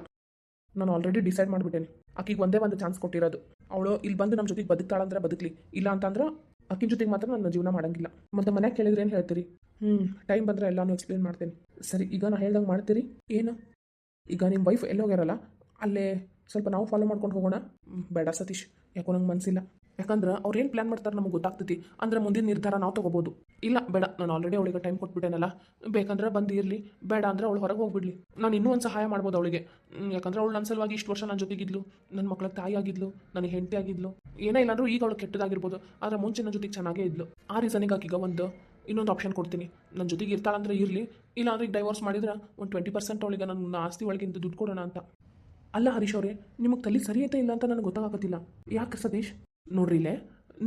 ನಾನು ಆಲ್ರೆಡಿ ಡಿಸೈಡ್ ಮಾಡಿಬಿಟ್ಟೇನೆ. ಆಕಿಗೆ ಒಂದೇ ಒಂದು ಚಾನ್ಸ್ ಕೊಟ್ಟಿರೋದು. ಅವಳು ಇಲ್ಲಿ ಬಂದು ನಮ್ಮ ಜೊತೆಗೆ ಬದುಕ್ತಾಳಂದ್ರೆ ಬದುಕಲಿ. ಇಲ್ಲ ಅಂತಂದ್ರೆ ಆಕಿನ ಜೊತೆಗೆ ಮಾತ್ರ ನನ್ನ ಜೀವನ ಮಾಡಂಗಿಲ್ಲ. ಮತ್ತೆ ಮನೆಗೆ ಕೇಳಿದ್ರೆ ಏನು ಹೇಳ್ತೀರಿ? ಹ್ಞೂ ಟೈಮ್ ಬಂದರೆ ಎಲ್ಲಾನು ಎಕ್ಸ್ಪ್ಲೇನ್ ಮಾಡ್ತೇನೆ. ಸರಿ, ಈಗ ನಾ ಹೇಳ್ದಂಗೆ ಮಾಡ್ತೀರಿ? ಏನು? ಈಗ ನಿಮ್ಮ ವೈಫ್ ಎಲ್ಲಿ ಹೋಗ್ಯಾರಲ್ಲ, ಅಲ್ಲೇ ಸ್ವಲ್ಪ ನಾವು ಫಾಲೋ ಮಾಡ್ಕೊಂಡು ಹೋಗೋಣ. ಬೇಡ ಸತೀಶ್, ಯಾಕೋ ನಂಗೆ ಮನಸ್ಸಿಲ್ಲ ಯಾಕಂದ್ರೆ ಅವ್ರು ಏನು ಪ್ಲ್ಯಾನ್ ಮಾಡ್ತಾರೆ ನಮಗೆ ಗೊತ್ತಾಗ್ತೈತಿ. ಅಂದ್ರೆ ಮುಂದಿನ ನಿರ್ಧಾರ ನಾವು ತೊಗೋಬೋದು. ಇಲ್ಲ, ಬೇಡ. ನಾನು ಆಲ್ರೆಡಿ ಅವಳಿಗೆ ಟೈಮ್ ಕೊಟ್ಬಿಟ್ಟೇನಲ್ಲ. ಬೇಕಂದ್ರೆ ಬಂದು ಇರಲಿ. ಬೇಡ ಅಂದ್ರೆ ಅವಳು ಹೊರಗೆ ಹೋಗ್ಬಿಡ್ಲಿ. ನಾನು ಇನ್ನೂ ಒಂದು ಸಹಾಯ ಮಾಡ್ಬೋದು ಅವಳಿಗೆ. ಯಾಕಂದ್ರೆ ಅವಳು ನನ್ನ ಸಲುವಾಗಿ ಇಷ್ಟು ವರ್ಷ ನನ್ನ ಜೊತೆಗಿದ್ಲು ನನ್ನ ಮಕ್ಕಳ ತಾಯಿ ಆಗಿದ್ಲು. ನನಗೆ ಹೆಂಡತಿ ಆಗಿದ್ಲು. ಏನೇ ಇಲ್ಲಾಂದ್ರೂ ಈಗ ಅವಳು ಕೆಟ್ಟದಾಗಿರ್ಬೋದು. ಆದರೆ ಮುಂಚೆ ನನ್ನ ಜೊತೆಗೆ ಚೆನ್ನಾಗೇ ಇದ್ಲು. ಆ ರೀಸನಿಗೆ ಆಕೀಗ ಒಂದು ಇನ್ನೊಂದು ಆಪ್ಷನ್ ಕೊಡ್ತೀನಿ. ನನ್ನ ಜೊತೆಗೆ ಇರ್ತಾಳಂದ್ರೆ ಇರಲಿ. ಇಲ್ಲಾಂದ್ರೆ ಈಗ ಡೈವೋರ್ಸ್ ಮಾಡಿದ್ರೆ ಒಂದು ಟ್ವೆಂಟಿ ಪರ್ಸೆಂಟ್ ಅವಳಿಗೆ ನನ್ನ ಆಸ್ತಿ ಒಳಗಿಂದ ದುಡ್ಡು ಕೊಡೋಣ ಅಂತ. ಅಲ್ಲ ಹರೀಶ್ ಅವರೇ, ನಿಮಗೆ ತಲೆ ಸರಿ ಐತೆ ಇಲ್ಲ ಅಂತ ನನಗೆ ಗೊತ್ತಾಗತ್ತಿಲ್ಲ ಯಾಕೆ ಸತೀಶ್? ನೋಡ್ರಿ ಇಲ್ಲೇ.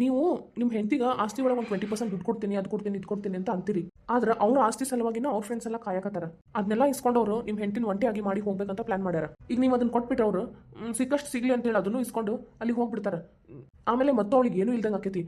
ನೀವು ನಿಮ್ಮ ಹೆಂಡತಿಗೆ ಆಸ್ತಿ ಒಳಗೆ ಒಂದು ಟ್ವೆಂಟಿ ಪರ್ಸೆಂಟ್ ದುಡ್ಡು ಕೊಡ್ತೀನಿ, ಅದು ಕೊಡ್ತೀನಿ, ಇದು ಕೊಡ್ತೀನಿ ಅಂತ ಅಂತೀರಿ, ಆದ್ರೆ ಅವ್ರ ಆಸ್ತಿ ಸಲುವಾಗಿನ ಅವ್ರ ಫ್ರೆಂಡ್ಸ್ ಎಲ್ಲ ಕಾಯಕತ್ತಾರ. ಅದನ್ನೆಲ್ಲ ಇಸ್ಕೊಂಡವ್ರು ನಿಮ್ಮ ಹೆಂಡತಿನ ಒಂಟಿಯಾಗಿ ಮಾಡಿ ಹೋಗ್ಬೇಕಂತ ಪ್ಲಾನ್ ಮಾಡ್ಯಾರ. ಈಗ ನೀವು ಅದನ್ನ ಕೊಟ್ಬಿಟ್ರೆ ಅವರು ಸಿಕ್ಕಷ್ಟು ಸಿಗ್ಲಿ ಅಂತೇಳಿ ಅದನ್ನು ಇಸ್ಕೊಂಡು ಅಲ್ಲಿಗೆ ಹೋಗ್ಬಿಡ್ತಾರೆ. ಆಮೇಲೆ ಮತ್ತೆ ಅವಳಿಗೆ ಏನೂ ಇಲ್ದಂಗೆ ಆಕೈತಿ.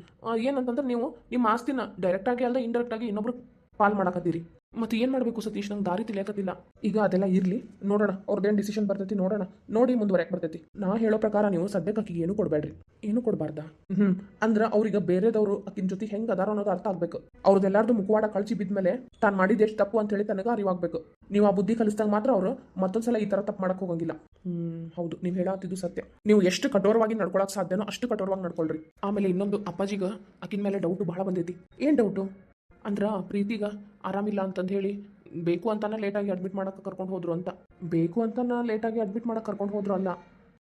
ಏನಂತಂದ್ರೆ ನೀವು ನಿಮ್ಮ ಆಸ್ತಿನ ಡೈರೆಕ್ಟಾಗಿ ಅಲ್ಲದೆ ಇಂಡೈರೆಕ್ಟಾಗಿ ಇನ್ನೊಬ್ರು ಪಾಲ್ ಮಾಡಕತ್ತೀರಿ. ಮತ್ತೆ ಏನು ಮಾಡಬೇಕು ಸತೀಶ್? ನಂಗೆ ದಾರಿ ತಿಳಿಯಕತ್ತಿಲ್ಲ. ಈಗ ಅದೆಲ್ಲ ಇರಲಿ. ನೋಡೋಣ ಅವ್ರದ್ದೇನು ಡಿಸಿಷನ್ ಬರ್ತೈತಿ ನೋಡೋಣ. ನೋಡಿ ಮುಂದುವರೆಯಕ್ಕೆ ಬರ್ತೈತಿ. ನಾ ಹೇಳೋ ಪ್ರಕಾರ ನೀವು ಸದ್ಯಕ್ಕೆ ಆಕಿಗೆ ಏನು ಕೊಡಬೇಡ್ರಿ. ಏನು ಕೊಡಬಾರ್ದ? ಹ್ಞೂ ಅಂದ್ರೆ ಅವ್ರಿಗೆ ಬೇರೆದವರು ಆಕಿನ ಜೊತೆ ಹೆಂಗೆ ಅದಾರ ಅನ್ನೋದು ಅರ್ಥ ಆಗಬೇಕು. ಅವ್ರದ್ದೆಲ್ಲಾರ್ದು ಮುಖವಾಡ ಕಳ್ಚಿ ಬಿದ್ಮೇಲೆ ತಾನು ಮಾಡಿದ್ದು ಎಷ್ಟು ತಪ್ಪು ಅಂತ ಹೇಳಿ ತನಗೆ ಅರಿವಾಗಬೇಕು. ನೀವು ಆ ಬುದ್ಧಿ ಕಲಿಸಿದಾಗ ಮಾತ್ರ ಅವರು ಮತ್ತೊಂದ್ಸಲ ಈ ಥರ ತಪ್ಪು ಮಾಡಕ್ಕೆ ಹೋಗಂಗಿಲ್ಲ. ಹ್ಞೂ ಹೌದು. ನೀವು ಹೇಳತ್ತಿದ್ದು ಸತ್ಯ. ನೀವು ಎಷ್ಟು ಕಠೋರವಾಗಿ ನಡ್ಕೊಳಕ್ಕೆ ಸಾಧ್ಯನೋ ಅಷ್ಟು ಕಠೋರವಾಗಿ ನಡ್ಕೊಳ್ರಿ. ಆಮೇಲೆ ಇನ್ನೊಂದು ಅಪ್ಪಾಜಿಗೆ ಆಕಿನ ಮೇಲೆ ಡೌಟು ಭಾಳ ಬಂದೈತಿ. ಏನು ಡೌಟು ಅಂದ್ರೆ ಪ್ರೀತಿಗ ಆರಾಮಿಲ್ಲ ಅಂತಂದು ಹೇಳಿ ಬೇಕು ಅಂತಾನ ಲೇಟಾಗಿ ಅಡ್ಮಿಟ್ ಮಾಡೋಕೆ ಕರ್ಕೊಂಡು ಹೋದ್ರು ಅಂತ. ಬೇಕು ಅಂತಾನ ಲೇಟಾಗಿ ಅಡ್ಮಿಟ್ ಮಾಡಕ್ಕೆ ಕರ್ಕೊಂಡು ಹೋದ್ರು ಅಲ್ಲ.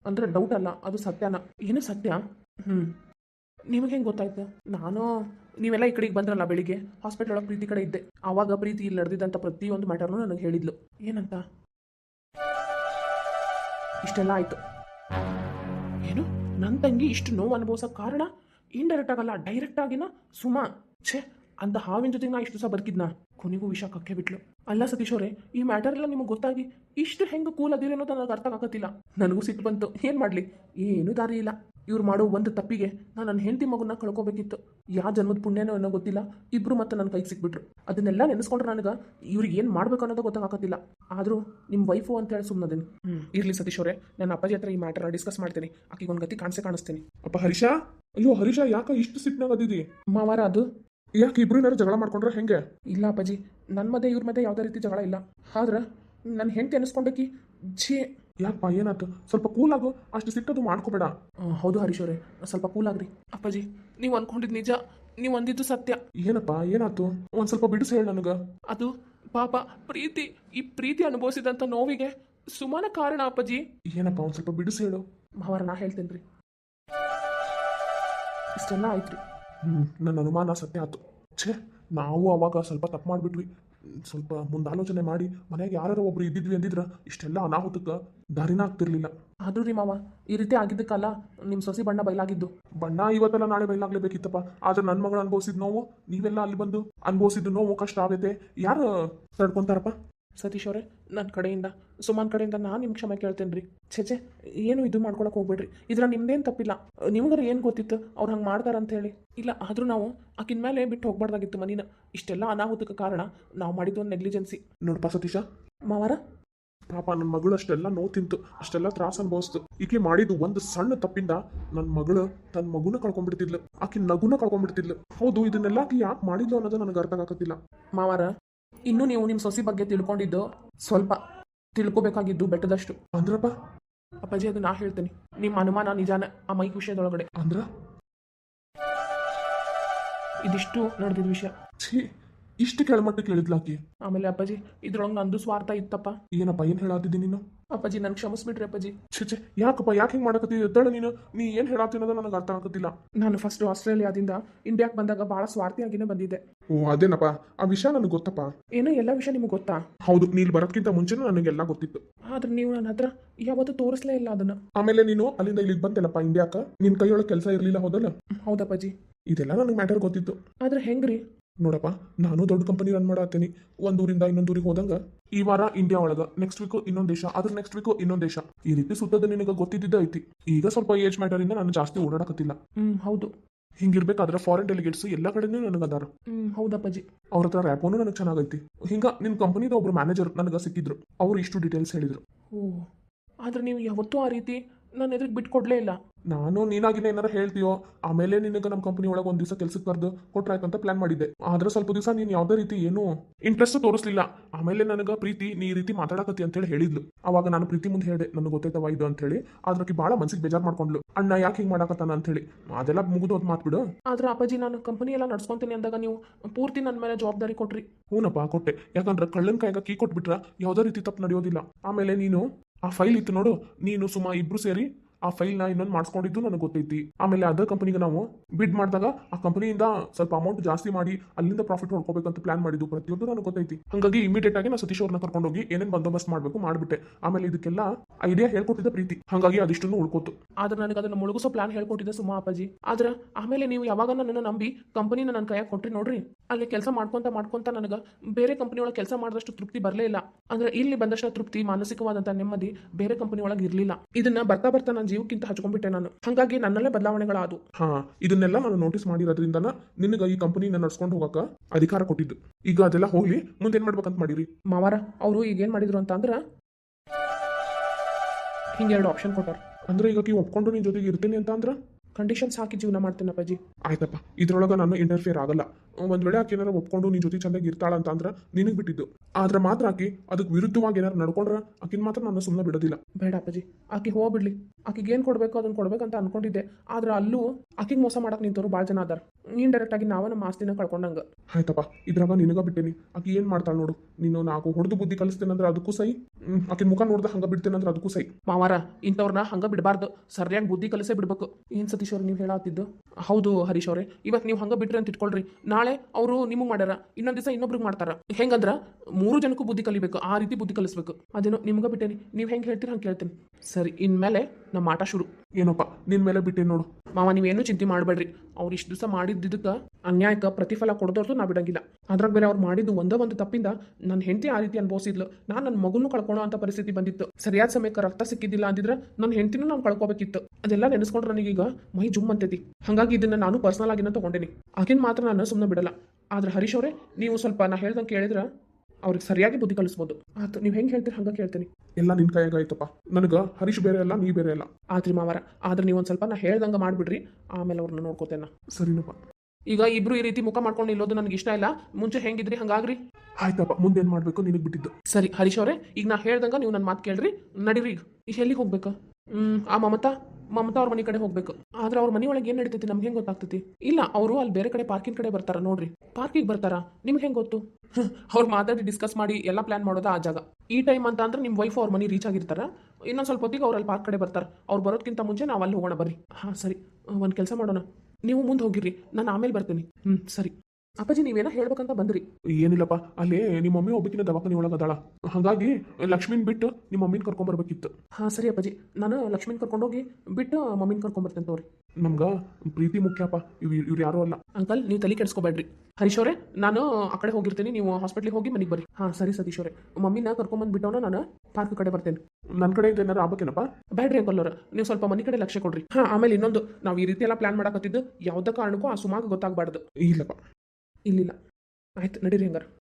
ಅಂದ್ರೆ ಡೌಟ್ ಅಲ್ಲ, ಅದು ಸತ್ಯನ. ಏನು ಸತ್ಯ? ಹ್ಞೂ ನಿಮಗೆ ಹೆಂಗೆ ಗೊತ್ತಾಯ್ತು? ನಾನು, ನೀವೆಲ್ಲ ಈ ಕಡೆಗೆ ಬಂದ್ರಲ್ಲ ಬೆಳಿಗ್ಗೆ ಹಾಸ್ಪಿಟಲ್ ಒಳಗೆ ಪ್ರೀತಿ ಕಡೆ ಇದ್ದೆ. ಆವಾಗ ಪ್ರೀತಿ ಇಲ್ಲಿ ನಡೆದಿದ್ದಂಥ ಪ್ರತಿಯೊಂದು ಮ್ಯಾಟರ್ನು ನನಗೆ ಹೇಳಿದ್ಲು. ಏನಂತ? ಇಷ್ಟೆಲ್ಲ ಆಯ್ತು. ಏನು? ನನ್ನ ತಂಗಿ ಇಷ್ಟು ನೋವು ಅನುಭವಿಸೋ ಕಾರಣ? ಇಂಡೈರೆಕ್ಟ್ ಆಗಲ್ಲ ಡೈರೆಕ್ಟ್ ಆಗಿನ ಸುಮಾ. ಛೇ ಅಂತ ಹಾವಿನ ಜೊತೆಗೆ ನಾ ಇಷ್ಟು ಸಹ ಬದುಕಿದ್ನ. ಕೊನೆಗೂ ವಿಷ ಕಕ್ಕೆ ಬಿಟ್ಲು. ಅಲ್ಲ ಸತೀಶ್ ಅವರೇ ಈ ಮ್ಯಾಟರ್ ಎಲ್ಲ ನಿಮಗೆ ಗೊತ್ತಾಗಿ ಇಷ್ಟು ಹೆಂಗೆ ಕೂಲ್ ಅದಿರಿ ಅನ್ನೋದು ನನಗೆ ಅರ್ಥ ಆಗತ್ತಿಲ್ಲ ನನಗೂ ಸಿಟ್ಟು ಬಂತು. ಏನು ಮಾಡಲಿ? ಏನೂ ದಾರಿ ಇಲ್ಲ. ಇವ್ರು ಮಾಡೋ ಒಂದು ತಪ್ಪಿಗೆ ನಾನು ನನ್ನ ಹೆಂಡತಿ ಮಗುನ ಕಳ್ಕೊಬೇಕಿತ್ತು. ಯಾವ ಜನ್ಮದ ಪುಣ್ಯನೋ ಅನ್ನೋ ಗೊತ್ತಿಲ್ಲ. ಇಬ್ರು ಮತ್ತೆ ನನ್ನ ಕೈಗೆ ಸಿಕ್ಬಿಟ್ರು. ಅದನ್ನೆಲ್ಲ ನೆನೆಸ್ಕೊಂಡ್ರೆ ನನಗೆ ಇವ್ರಿಗೆ ಏನು ಮಾಡ್ಬೇಕು ಅನ್ನೋದು ಗೊತ್ತಾಗತ್ತಿಲ್ಲ ಆದರೂ ನಿಮ್ಮ ವೈಫು ಅಂತ ಹೇಳಿ ಸುಮ್ಮನದೇನು ಹ್ಞೂ ಇರಲಿ ಸತೀಶ್ ಅವರೇ ನನ್ನ ಅಪ್ಪಾಜಿ ಹತ್ರ ಈ ಮ್ಯಾಟರ್ ಡಿಸ್ಕಸ್ ಮಾಡ್ತೀನಿ. ಆಕಿಗೆ ಒಂದು ಗತಿ ಕಾಣಿಸೇ ಕಾಣಿಸ್ತೀನಿ. ಅಪ್ಪ ಹರೀಶಾ? ಅಯ್ಯೋ ಹರೀಶಾ ಯಾಕ ಇಷ್ಟು ಸಿಟ್ನಾಗ ಅದಿದಿ? ಮಾವಾರ ಅದು. ಯಾಕೆ ಇಬ್ರು ಏನಾರು ಜಗಳ ಮಾಡ್ಕೊಂಡ್ರೆ ಹೆಂಗೆ? ಇಲ್ಲ ಅಪ್ಪಾಜಿ ನನ್ನ ಮಧ್ಯೆ ಇವ್ರ ಮಧ್ಯೆ ಯಾವುದೇ ರೀತಿ ಜಗಳ ಇಲ್ಲ. ಆದ್ರೆ ನನ್ನ ಹೆಂಡತಿ ಅನಿಸ್ಕೊಂಡಕಿ ಛೇ. ಯಾಕಪ್ಪ ಏನಾಯ್ತು ಸ್ವಲ್ಪ ಕೂಲ್ ಆಗು, ಅಷ್ಟು ಸಿಟ್ಟದು ಮಾಡ್ಕೋಬೇಡ. ಹೌದು ಹರೀಶ್ ಅವರೇ, ಸ್ವಲ್ಪ ಕೂಲ್ ಆಗ್ರಿ. ಅಪ್ಪಾಜಿ, ನೀವು ಅನ್ಕೊಂಡಿದ್ ನಿಜ, ನೀವು ಅಂದಿದ್ದು ಸತ್ಯ. ಏನಪ್ಪ ಏನಾಯ್ತು ಒಂದ್ ಸ್ವಲ್ಪ ಬಿಡಿಸಿ ಹೇಳ ನನಗ. ಅದು ಪಾಪ ಪ್ರೀತಿ, ಈ ಪ್ರೀತಿ ಅನುಭವಿಸಿದಂಥ ನೋವಿಗೆ ಸುಮಾನ ಕಾರಣ ಅಪ್ಪಾಜಿ. ಏನಪ್ಪ, ಒಂದ್ ಸ್ವಲ್ಪ ಬಿಡಿಸಿ ಹೇಳು. ಮಾವಾರ ನಾ ಹೇಳ್ತೇನೆ ರೀ ಇಷ್ಟೆಲ್ಲ ಆಯ್ತು ನನ್ನ ಅನುಮಾನ ಸತ್ಯ ಆಯ್ತು. ಛೇ ನಾವು ಅವಾಗ ಸ್ವಲ್ಪ ತಪ್ಪು ಮಾಡ್ಬಿಟ್ವಿ. ಸ್ವಲ್ಪ ಮುಂದಾಲೋಚನೆ ಮಾಡಿ ಮನೆಗೆ ಯಾರು ಒಬ್ರು ಇದ್ದಿದ್ವಿ ಅಂದಿದ್ರೆ ಇಷ್ಟೆಲ್ಲ ಅನಾಹುತಕ್ಕೆ ದಾರಿನ ಆಗ್ತಿರ್ಲಿಲ್ಲ. ಆದ್ರೂ ರೀ ಮಾವ ಈ ರೀತಿ ಆಗಿದ್ದಕ್ಕಲ್ಲ ನಿಮ್ಮ ಸೊಸಿ ಬಣ್ಣ ಬಯಲಾಗಿದ್ದು. ಬಣ್ಣ ಇವತ್ತೆಲ್ಲ ನಾಳೆ ಬಯಲಾಗ್ಲೇಬೇಕಿತ್ತಪ್ಪ. ಆದ್ರೆ ನನ್ನ ಮಗಳು ಅನುಭವಿಸಿದ ನೋವು ನೀವೆಲ್ಲ ಅಲ್ಲಿ ಬಂದು ಅನುಭವಿಸಿದ ನೋವು ಕಷ್ಟ ಆಗೈತೆ. ಯಾರು ತಡ್ಕೊಂತಾರಪ್ಪ? ಸತೀಶ್ ಅವರೇ ನನ್ನ ಕಡೆಯಿಂದ ಸುಮಾನ್ ಕಡೆಯಿಂದ ನಾನು ನಿಮ್ಮ ಕ್ಷಮೆ ಕೇಳ್ತೇನೆ ರೀ ಛೇ ಏನು ಇದು ಮಾಡ್ಕೊಳಕ್ಕೆ ಹೋಗ್ಬೇಡ್ರಿ. ಇದ್ರ ನಿಮ್ದೇನು ತಪ್ಪಿಲ್ಲ. ನಿಮ್ಗಾರ ಏನು ಗೊತ್ತಿತ್ತು? ಅವ್ರು ಹಂಗೆ ಮಾಡ್ತಾರಂತ ಹೇಳಿ. ಇಲ್ಲ ಆದರೂ ನಾವು ಆಕಿನ ಮೇಲೆ ಬಿಟ್ಟು ಹೋಗ್ಬಾರ್ದಾಗಿತ್ತು ಮನಿನ. ಇಷ್ಟೆಲ್ಲ ಅನಾಹುತಕ್ಕೆ ಕಾರಣ ನಾವು ಮಾಡಿದ್ದು ಒಂದು ನೆಗ್ಲಿಜೆನ್ಸಿ. ನೋಡಪ್ಪ ಸತೀಶ. ಮಾವಾರ? ಪಾಪ ನನ್ನ ಮಗಳು ಅಷ್ಟೆಲ್ಲ ನೋವು ತಿಂತು. ಅಷ್ಟೆಲ್ಲ ತ್ರಾಸ ಅನುಭವಿಸ್ತು. ಈಕೆ ಮಾಡಿದ್ದು ಒಂದು ಸಣ್ಣ ತಪ್ಪಿಂದ ನನ್ನ ಮಗಳು ತನ್ನ ಮಗುನ ಕಳ್ಕೊಂಡ್ಬಿಡ್ತಿದ್ಲು. ಆಕಿನ ನಗುನ ಕಳ್ಕೊಂಡ್ಬಿಡ್ತಿದ್ಲು. ಹೌದು ಇದನ್ನೆಲ್ಲ ಆಕೆ ಯಾಕೆ ಮಾಡಿದ್ಲು ಅನ್ನೋದು ನನಗೆ ಅರ್ಥ ಆಗತ್ತಿಲ್ಲ ಮಾವಾರ? ಇನ್ನೂ ನೀವು ನಿಮ್ಮ ಸೊಸಿ ಬಗ್ಗೆ ತಿಳ್ಕೊಂಡಿದ್ದು ಸ್ವಲ್ಪ ತಿಳ್ಕೊಬೇಕಾಗಿದ್ದು ಬೆಟ್ಟದಷ್ಟು. ಅಂದ್ರಪ್ಪ? ಅಪ್ಪಾಜಿ ಅದು ನಾ ಹೇಳ್ತೀನಿ. ನಿಮ್ಮ ಅನುಮಾನ ನಿಜಾನ ಆ ಮೈ ವಿಷಯದೊಳಗಡೆ. ಅಂದ್ರ? ಇದಿಷ್ಟು ನಡೆದಿದ್ದ ವಿಷಯ. ಛೀ. ಇಷ್ಟು ಕೆಳಮಟ್ಟಕ್ಕೆ ಕೇಳಿದ್ಲಾಕಿ? ಆಮೇಲೆ ಅಪ್ಪಾಜಿ ಇದ್ರೊಳಗೆ ನಂದು ಸ್ವಾರ್ಥ ಇತ್ತಪ್ಪ. ಏನಪ್ಪ ಏನು ಹೇಳಾತಿದ್ದಿ ನೀನು? ಅಪ್ಪಾಜಿ ನನ್ಗೆ ಕ್ಷಮಿಸ್ಬಿಟ್ರಿ ಅಪ್ಪಾಜಿ. ಛೆ ಛೆ ಯಾಕಪ್ಪ ಯಾಕೆ ಹಿಂಗೆ ಮಾಡಕತ್ತಿ? ಎದ್ದಳ ನೀನು. ನೀ ಏನು ಹೇಳಾತಿನೋದ ನನಗೆ ಅರ್ಥ ಆಗತ್ತಿಲ್ಲ. ನಾನು ಫಸ್ಟ್ ಆಸ್ಟ್ರೇಲಿಯಾದಿಂದ ಇಂಡಿಯಾಕ್ಕೆ ಬಂದಾಗ ಭಾಳ ಸ್ವಾರ್ಥಿಯಾಗಿನೇ ಬಂದಿದ್ದೆ. ಓ ಅದೇನಪ್ಪ? ಆ ವಿಷಯ ನನಗೆ ಗೊತ್ತಪ್ಪ? ಏನೋ ಎಲ್ಲ ವಿಷಯ ನಿಮ್ಗೆ ಗೊತ್ತಾ? ಹೌದು ನೀಲ್ ಬರೋಕ್ಕಿಂತ ಮುಂಚೆನೂ ನನಗೆಲ್ಲ ಗೊತ್ತಿತ್ತು. ಆದ್ರೆ ನೀವು ನನ್ನ ಹತ್ರ ಯಾವತ್ತೂ ತೋರಿಸ್ಲೇ ಇಲ್ಲ ಅದನ್ನ. ಆಮೇಲೆ ನೀನು ಅಲ್ಲಿಂದ ಇಲ್ಲಿಗೆ ಬಂತೆಲ್ಲಪ್ಪ ಇಂಡಿಯಾಕ? ನಿನ್ ಕೈಯೊಳಗೆ ಕೆಲಸ ಇರಲಿಲ್ಲ ಹೋದಲ್ಲ? ಹೌದಪ್ಪಾಜಿ ಇದೆಲ್ಲ ನನಗೆ ಮ್ಯಾಟರ್ ಗೊತ್ತಿತ್ತು. ಆದ್ರೆ ಹೆಂಗ್ರಿ? ನೋಡಪ್ಪ ನಾನು ದೊಡ್ಡ ಕಂಪನಿ ರನ್ ಮಾಡತ್ತೀನಿ. ಒಂದು ಊರಿಂದ ಇನ್ನೊಂದು ಊರಿಗೆ ಹೋದಂಗ ಈ ವಾರ ಇಂಡಿಯಾ ಒಳಗ ನೆಕ್ಸ್ಟ್ ವೀಕ್ ಇನ್ನೊಂದ್ ದೇಶ ಅದ್ರ ನೆಕ್ಸ್ಟ್ ವೀಕ್ ಇನ್ನೊಂದ್ ದೇಶ. ಈ ರೀತಿ ಸುತ್ತದ ನಿನಗೆ ಗೊತ್ತಿದ್ದ ಐತಿ. ಈಗ ಸ್ವಲ್ಪ ಏಜ್ ಮ್ಯಾಟರ್ ಇಂದ ನಾನು ಜಾಸ್ತಿ ಓಡಾಡಕತ್ತಿಲ್ಲ. ಹ್ಮ್ ಹೌದು. ಹಿಂಗಿರ್ಬೇಕಾದ್ರೆ ಫಾರಿನ್ ಡೆಲಿಗೇಟ್ಸ್ ಎಲ್ಲ ಕಡೆನೂ ನನಗೆ ಅದಾರ. ಹ್ಮ್ ಹೌದಪ್ಪಾಜಿ. ಅವ್ರ ಹತ್ರ ರ್ಯಾಪೋನು ನನಗೆ ಚೆನ್ನಾಗೈತಿ. ಹಿಂಗ ನಿಮ್ಮ ಕಂಪನಿದ ಒಬ್ರು ಮ್ಯಾನೇಜರ್ ನನಗೆ ಸಿಕ್ಕಿದ್ರು. ಅವ್ರು ಇಷ್ಟು ಡೀಟೇಲ್ಸ್ ಹೇಳಿದ್ರು. ಓ ಆದ್ರೆ ನೀವು ಯಾವತ್ತೂ ಆ ರೀತಿ ನನ್ನ ಎದುರಿಗೆ ಬಿಟ್ಕೊಡ್ಲೇ ಇಲ್ಲ. ನಾನು ನೀನಾಗಿನ ಏನಾರ ಹೇಳ್ತೀಯೋ ಆಮೇಲೆ ನಿನಗೆ ನಮ್ಮ ಕಂಪನಿ ಒಳಗೆ ಒಂದ್ ದಿವಸ ಕೆಲ್ಸಕ್ಕೆ ಕರೆದು ಕೊಟ್ರಾಯ್ತಂತ ಪ್ಲಾನ್ ಮಾಡಿದ್ದೆ. ಆದ್ರೆ ಸ್ವಲ್ಪ ದಿವಸ ನೀನು ಯಾವುದೇ ರೀತಿ ಏನು ಇಂಟ್ರೆಸ್ಟ್ ತೋರಿಸ್ಲಿಲ್ಲ. ಆಮೇಲೆ ನನಗೆ ಪ್ರೀತಿ ನೀ ಈ ರೀತಿ ಮಾತಾಡಕತ್ತಿ ಅಂತೇಳಿ ಹೇಳಿದ್ಲು. ಅವಾಗ ನಾನು ಪ್ರೀತಿ ಮುಂದೆ ಹೇಳಿದೆ ನನಗೆ ಗೊತ್ತೈತವ ಇದು ಅಂತ ಹೇಳಿ ಆದ್ರಕ್ಕೆ ಭಾಳ ಮನ್ಸಿಗೆ ಬೇಜಾರು ಮಾಡ್ಕೊಂಡ್ಲು. ಅಣ್ಣ ಯಾಕೆ ಹಿಂಗೆ ಮಾಡಕತ್ತಾನ? ಅಂತ ಹೇಳಿ ಅದೆಲ್ಲ ಮುಗಿದು ಹೋದ್ ಮಾತ್ಬಿಡು ಆದ್ರೆ ಅಪ್ಪಾಜಿ ನಾನು ಕಂಪನಿ ಎಲ್ಲ ನಡ್ಸ್ಕೊಂತೀನಿ ಅಂದಾಗ ನೀವು ಪೂರ್ತಿ ನನ್ನ ಮೇಲೆ ಜವಾಬ್ದಾರಿ ಕೊಟ್ರಿ. ಹೂನಪ್ಪ ಕೊಟ್ಟೆ. ಯಾಕಂದ್ರೆ ಕಳ್ಳನ ಕೈಗ ಕೀ ಕೊಟ್ಬಿಟ್ರ ಯಾವುದೇ ರೀತಿ ತಪ್ಪು ನಡೆಯೋದಿಲ್ಲ. ಆಮೇಲೆ ನೀನು ಆ ಫೈಲ್ ಇತ್ತು ನೋಡು ನೀನು ಸುಮಾ ಇಬ್ರು ಸೇರಿ ಆ ಫೈಲ್ನ ಇನ್ನೊಂದು ಮಾಡಿಸ್ಕೊಂಡಿದ್ದು ನನಗೆ ಗೊತ್ತೈತಿ. ಆಮೇಲೆ ಅದರ್ ಕಂಪನಿಗೆ ನಾವು ಬಿಡ್ ಮಾಡಿದಾಗ ಆ ಕಂಪನಿಯಿಂದ ಸ್ವಲ್ಪ ಅಮೌಂಟ್ ಜಾಸ್ತಿ ಮಾಡಿ ಅಲ್ಲಿಂದ ಪ್ರಾಫಿಟ್ ಹೊಡ್ಕೋಬೇಕಂತ ಪ್ಲಾನ್ ಮಾಡಿದ್ದು ಪ್ರತಿಯೊಂದು ನನಗೆ ಗೊತ್ತೈತಿ. ಹಾಗಾಗಿ ಇಮಿಡಿಯೇಟ್ ಆಗಿ ನಾನು ಸತೀಶ್ ಅವ್ರನ್ನ ಕರ್ಕೊಂಡೋಗಿ ಏನೇನು ಬಂದೋಬಸ್ತ್ ಮಾಡಬೇಕು ಮಾಡಿಬಿಟ್ಟೆ. ಆಮೇಲೆ ಇದಕ್ಕೆಲ್ಲ ಐಡಿಯಾ ಹೇಳ್ಕೊಟ್ಟಿದ್ದ ಪ್ರೀತಿ. ಹಾಗಾಗಿ ಅದಿಷ್ಟನ್ನು ಉಳ್ಕೋತು. ಆದ್ರೆ ನನಗೆ ಅದನ್ನ ಮುಳುಗಿಸೋ ಪ್ಲಾನ್ ಹೇಳ್ಕೊಟ್ಟಿದ್ದೆ ಸುಮಾ ಅಪ್ಪಾಜಿ. ಆದ್ರೆ ಆಮೇಲೆ ನೀವು ಯಾವಾಗ ನನ್ನ ನಂಬಿ ಕಂಪನಿನ ನನ್ನ ಕೈಯಾಗ ಕೊಟ್ರಿ ನೋಡ್ರಿ. ಅಲ್ಲಿ ಕೆಲಸ ಮಾಡ್ಕೊಂತ ಮಾಡ್ಕೊಂತ ನನಗೆ ಬೇರೆ ಕಂಪನಿ ಒಳಗೆ ಕೆಲಸ ಮಾಡಿದಷ್ಟು ತೃಪ್ತಿ ಬರಲೇ ಇಲ್ಲ. ಅಂದ್ರೆ ಇಲ್ಲಿ ಬಂದಷ್ಟು ತೃಪ್ತಿ, ಮಾನಸಿಕವಾದಂತ ನೆಮ್ಮದಿ ಬೇರೆ ಕಂಪನಿ ಒಳಗೆ ಇರಲಿಲ್ಲ. ಇದನ್ನ ಬರ್ತಾ ಬರ್ತಾ ನನ್ನ ಜೀವಕ್ಕಿಂತ ಹಚ್ಕೊಂಡ್ಬಿಟ್ಟೆ ನಾನು. ಹಾಗಾಗಿ ನನ್ನಲ್ಲೇ ಬದಲಾವಣೆಗಳಾದವು. ಹಾ, ಇದನ್ನೆಲ್ಲ ನಾನು ನೋಟಿಸ್ ಮಾಡಿರೋದ್ರಿಂದ ನಿನಗೆ ಈ ಕಂಪನಿನ ನಡ್ಸ್ಕೊಂಡು ಹೋಗಕ್ಕೆ ಅಧಿಕಾರ ಕೊಟ್ಟಿದ್ದು. ಈಗ ಅದೆಲ್ಲ ಹೋಗ್ಲಿ ಮುಂದೆ ಏನ್ ಮಾಡ್ಬೇಕಂತ ಮಾಡಿರಿ? ಮಾವಾರ, ಅವರು ಈಗ ಏನು ಮಾಡಿದ್ರು ಅಂತ ಅಂದ್ರೆ? ಹಿಂಗೆ ಎರಡು ಆಪ್ಷನ್ ಕೊಟ್ಟಾರ. ಅಂದ್ರೆ ಈಗ ಒಪ್ಕೊಂಡು ನಿನ್ ಜೊತೆಗೆ ಇರ್ತೀನಿ ಅಂತ ಅಂದ್ರ? ಕಂಡೀಷನ್ಸ್ ಹಾಕಿ ಜೀವನ ಮಾಡ್ತೇನೆ ಅಪ್ಪಾಜಿ ಆಯ್ತಪ್ಪ, ಇದ್ರೊಳಗೆ ನಾನು ಇಂಟರ್ಫಿಯರ್ ಆಗಲ್ಲ. ಒಂದ್ ವೇಳೆ ಆಕೆ ಏನಾರ ಒಪ್ಕೊಂಡು ನಿನ್ ಜೊತೆ ಚಂದಾಗಿ ಇರ್ತಾಳ ಅಂತ ಅಂದ್ರ ನಿನಗೆ ಬಿಟ್ಟಿದ್ದು. ಆದ್ರೆ ಮಾತ್ರ ಆಕೆ ಅದಕ್ಕೆ ವಿರುದ್ಧವಾಗಿ ಏನಾರು ನಡ್ಕೊಂಡ್ರ ಆಕಿನ ಮಾತ್ರ ನಾನು ಸುಮ್ಮನೆ ಬಿಡೋದಿಲ್ಲ. ಬೇಡ ಅಪ್ಪಾಜಿ ಆಕೆ ಹೋಗ್ಬಿಡ್ಲಿ. ಆಕಿಗೆ ಏನು ಕೊಡಬೇಕು ಅದನ್ನ ಕೊಡ್ಬೇಕಂತ ಅನ್ಕೊಂಡಿದ್ದೆ. ಆದ್ರೆ ಅಲ್ಲೂ ಆಕಿಗೆ ಮೋಸ ಮಾಡಕ್ ನಿಂತವ್ರು ಭಾಳ ಜನ ಅದಾರ. ಇಂಡೈರೆಕ್ಟ್ ಆಗಿ ನಾವು ನಮ್ಮ ಆಸ್ತಿನ ಕಳ್ಕೊಂಡಂಗ. ಆಯ್ತಪ್ಪ ಇದ್ರಾಗ ನಿನಗ ಬಿಟ್ಟೇನಿ. ಆಕಿ ಏನು ಮಾಡ್ತಾಳ ನೋಡು. ನೀನು ನಾಲ್ಕು ಹೊಡೆದು ಬುದ್ಧಿ ಕಲಿಸ್ತೇನಂದ್ರೆ ಅದಕ್ಕೂ ಸೈ. ಆಕಿನ ಮುಖ ನೋಡ್ದ ಹಂಗ ಬಿಡ್ತೇನಂದ್ರೆ ಅದಕ್ಕೂ ಸೈ. ಮಾವಾರ ಇಂಥವ್ರನ್ನ ಹಂಗ ಬಿಡಬಾರ್ದು. ಸರಿಯಾಗಿ ಬುದ್ಧಿ ಕಲಿಸೇ ಬಿಡ್ಬೇಕು. ಏನು ಸತೀಶ್ ಅವ್ರು ನೀವು ಹೇಳಾತಿದ್ದು? ಹೌದು ಹರೀಶ್ ಅವರೇ ಇವತ್ತು ನೀವು ಹಂಗ ಬಿಟ್ರಿ ಅಂತ ಇಟ್ಕೊಳ್ರಿ. ನಾಳೆ ಅವರು ನಿಮಗೆ ಮಾಡ್ಯಾರ, ಇನ್ನೊಂದ್ ದಿವಸ ಇನ್ನೊಬ್ರಿಗೆ ಮಾಡ್ತಾರ. ಹೆಂಗಂದ್ರ ಮೂರು ಜನಕ್ಕೂ ಬುದ್ಧಿ ಕಲಿಬೇಕು, ಆ ರೀತಿ ಬುದ್ಧಿ ಕಲಿಸ್ಬೇಕು. ಅದೇನೋ, ನಿಮ್ಗೆ ಬಿಟ್ಟೇನಿ, ನೀವು ಹೆಂಗೆ ಹೇಳ್ತೀರಿ ಹಂಗೆ ಕೇಳ್ತೀನಿ. ಸರಿ, ಇನ್ಮೇಲೆ ನಮ್ಮ ಆಟ ಶುರು. ಏನಪ್ಪ, ನಿನ್ ಮೇಲೆ ಬಿಟ್ಟೆ ನೋಡು. ಮಾವ, ನೀವೇನು ಚಿಂತೆ ಮಾಡಬೇಡ್ರಿ. ಅವ್ರು ಇಷ್ಟು ದಿವಸ ಮಾಡಿದ್ದಕ್ಕೆ ಅನ್ಯಾಯಕ್ಕೆ ಪ್ರತಿಫಲ ಕೊಡದವ್ರದ್ದು ನಾ ಬಿಡಂಗಿಲ್ಲ. ಅದ್ರಾಗ ಬೇರೆ ಅವ್ರು ಮಾಡಿದ್ದು ಒಂದೇ ಒಂದು ತಪ್ಪಿಂದ ನನ್ನ ಹೆಂಡತಿ ಆ ರೀತಿ ಅನುಭವಿಸಿದ್ಲು. ನಾನು ನನ್ನ ಮಗನೂ ಕಳ್ಕೊಳ್ಳೋ ಅಂತ ಪರಿಸ್ಥಿತಿ ಬಂದಿತ್ತು. ಸರಿಯಾದ ಸಮಯಕ್ಕೆ ರಕ್ತ ಸಿಕ್ಕಿದ್ದಿಲ್ಲ ಅಂದಿದ್ರೆ ನನ್ನ ಹೆಂಡತಿನೂ ನಾನು ಕಳ್ಕೊಬೇಕಿತ್ತು. ಅದೆಲ್ಲ ನೆನೆಸ್ಕೊಂಡ್ರೆ ನನಗೀಗ ಮೈ ಜುಮ್ ಅಂತೈತಿ. ಹಾಗಾಗಿ ಇದನ್ನ ನಾನು ಪರ್ಸನಲ್ ಆಗಿನ ತಗೊಂಡೇನಿ. ಆಗಿನ ಮಾತ್ರ ನಾನು ಸುಮ್ಮನೆ ಬಿಡಲ್ಲ. ಆದ್ರೆ ಹರೀಶ್ ಅವರೇ, ನೀವು ಸ್ವಲ್ಪ ನಾ ಹೇಳ್ದಂಗೆ ಕೇಳಿದ್ರೆ ಅವ್ರಿಗೆ ಸರಿಯಾಗಿ ಬುದ್ಧಿ ಕಲಿಸ್ಬೋದು. ಆತು, ನೀವು ಹೆಂಗೆ ಹೇಳ್ತೀರಿ? ಹಂಗೆ ಕೇಳ್ತೀನಿ. ಎಲ್ಲ ನಿನ್ ಕೈಯಾಗ ಆಯ್ತಪ್ಪ ನನಗ ಹರೀಶ್ ಬೇರೆ ಅಲ್ಲ, ನೀ ಬೇರೆ ಅಲ್ಲ. ಆತ್ರಿ ಮಾವಾರ, ಆದ್ರೆ ನೀವು ಒಂದು ಸ್ವಲ್ಪ ನಾ ಹೇಳ್ದಂಗೆ ಮಾಡ್ಬಿಡ್ರಿ. ಆಮೇಲೆ ಅವ್ರನ್ನ ನೋಡ್ಕೋತೇನೆ ಸರಿನಪ್ಪ. ಈಗ ಇಬ್ರು ಈ ರೀತಿ ಮುಖ ಮಾಡ್ಕೊಂಡು ನಿಲ್ಲೋದು ನನಗೆ ಇಷ್ಟ ಇಲ್ಲ. ಮುಂಚೆ ಹೆಂಗಿದ್ರಿ? ಹಂಗಾಗ್ರಿ. ಆಯ್ತಪ್ಪ ಮುಂದೆ ಏನು ಮಾಡ್ಬೇಕು? ನಿನಗ್ ಬಿಟ್ಟಿದ್ದು. ಸರಿ, ಹರೀಶ್ ಅವರೇ, ಈಗ ನಾ ಹೇಳ್ದಂಗ ನೀವು ನನ್ನ ಮಾತು ಕೇಳ್ರಿ. ನಡೀರಿ ಈಗ ಈಗ. ಎಲ್ಲಿಗೆ ಹೋಗ್ಬೇಕು? ಹ್ಮ್, ಆ ಮಮತಾ ಮಮತಾ ಅವ್ರ ಮನೆ ಕಡೆ ಹೋಗ್ಬೇಕು. ಆದ್ರೆ ಅವ್ರ ಮನೆ ಒಳಗೆ ಏನ್ ನಡೀತೈತಿ ನಮ್ಗೆ ಹೆಂಗ್ ಗೊತ್ತಾಗ್ತೈತಿ? ಇಲ್ಲ, ಅವರು ಅಲ್ಲಿ ಬೇರೆ ಕಡೆ ಪಾರ್ಕಿಂಗ್ ಕಡೆ ಬರ್ತಾರ, ನೋಡ್ರಿ. ಪಾರ್ಕಿಗೆ ಬರ್ತಾರ, ನಿಮ್ಗೆ ಹೆಂಗ್ ಗೊತ್ತು? ಅವ್ರು ಮಾತಾಡಿ ಡಿಸ್ಕಸ್ ಮಾಡಿ, ಎಲ್ಲ ಪ್ಲಾನ್ ಮಾಡೋದು ಆ ಜಾಗ. ಈ ಟೈಮ್ ಅಂತ ಅಂದ್ರೆ ನಿಮ್ಮ ವೈಫ್ ಅವ್ರ ಮನೆ ರೀಚ್ ಆಗಿರ್ತಾರ. ಇನ್ನೊಂದು ಸ್ವಲ್ಪ ಹೊತ್ತಿಗೆ ಅವ್ರಲ್ಲಿ ಪಾರ್ಕ್ ಕಡೆ ಬರ್ತಾರೆ. ಅವ್ರು ಬರೋದಕ್ಕಿಂತ ಮುಂಚೆ ನಾವು ಅಲ್ಲಿ ಹೋಗೋಣ, ಬರ್ರಿ. ಹಾಂ, ಸರಿ. ಒಂದು ಕೆಲಸ ಮಾಡೋಣ. ನೀವು ಮುಂದೆ ಹೋಗಿರಿ ನಾನು ಆಮೇಲೆ ಬರ್ತೀನಿ. ಹ್ಞೂ ಸರಿ. ಅಪ್ಪಾಜಿ ನೀವೇನೋ ಹೇಳ್ಬೇಕಂತ ಬಂದ್ರಿ. ಏನಿಲ್ಲಪ್ಪ ಅಲ್ಲಿ ನಿಮ್ಮ ಮಮ್ಮಿ ಒಬ್ಬಕಿನ ದವಾಖಾನೆ ಒಳಗೆ ಅದಾಳ. ಹಾಗಾಗಿ ಲಕ್ಷ್ಮಿನ್ ಬಿಟ್ಟು ನಿಮ್ಮ ಮಮ್ಮಿನ ಕರ್ಕೊಂಬರ್ಬೇಕಿತ್ತು ಹಾಂ ಸರಿ ಅಪ್ಪಾಜಿ. ನಾನು ಲಕ್ಷ್ಮೀನ್ ಕರ್ಕೊಂಡೋಗಿ ಬಿಟ್ಟು ಮಮ್ಮಿನ ಕರ್ಕೊಂಬರ್ತೇನೆ ತೋರಿ. ನಮ್ಗ ಪ್ರೀತಿ ಮುಖ್ಯಪ್ಪ. ಇವ್ ಇವ್ರು ಯಾರು ಅಲ್ಲ. ಅಂಕಲ್ ನೀವು ತಲೆ ಕೆಡಿಸ್ಕೋಬೇಡ್ರಿ. ಹರೀಶ್ ಅವರೇ ನಾನು ಆ ಕಡೆ ಹೋಗಿರ್ತೀನಿ. ನೀವು ಹಾಸ್ಪಿಟ್ಲಿಗೆ ಹೋಗಿ ಮನೆಗೆ ಬರ್ರಿ. ಹಾಂ ಸರಿ ಸತೀಶ್ ಅವರೇ. ಮಮ್ಮಿನ ಕರ್ಕೊಂಬಂದ್ಬಿಟ್ಟವನ ನಾನು ಪಾರ್ಕ್ ಕಡೆ ಬರ್ತೇನೆ. ನನ್ನ ಕಡೆ ಏನಾರು ಆಗ್ಬೇಕೇನಪ್ಪ ಬ್ಯಾಡ್ರಿ ಅಂಕಲ್ ಅವ್ರ. ನೀವು ಸ್ವಲ್ಪ ಮನೆ ಕಡೆ ಲಕ್ಷ್ಯ ಕೊಡ್ರಿ. ಹಾಂ ಆಮೇಲೆ ಇನ್ನೊಂದು ನಾವು ಈ ರೀತಿ ಎಲ್ಲ ಪ್ಲಾನ್ ಮಾಡಕತ್ತಿದ್ದು ಯಾವುದೇ ಕಾರಣಕ್ಕೂ ಆ ಸುಮಾಗ ಗೊತ್ತಾಗಬಾರ್ದು. ಇಲ್ಲಪ್ಪ. ಇಲ್ಲಿಲ್ಲ. ಆಯ್ತು ನಡೀರಿ ಹಂಗಾರ.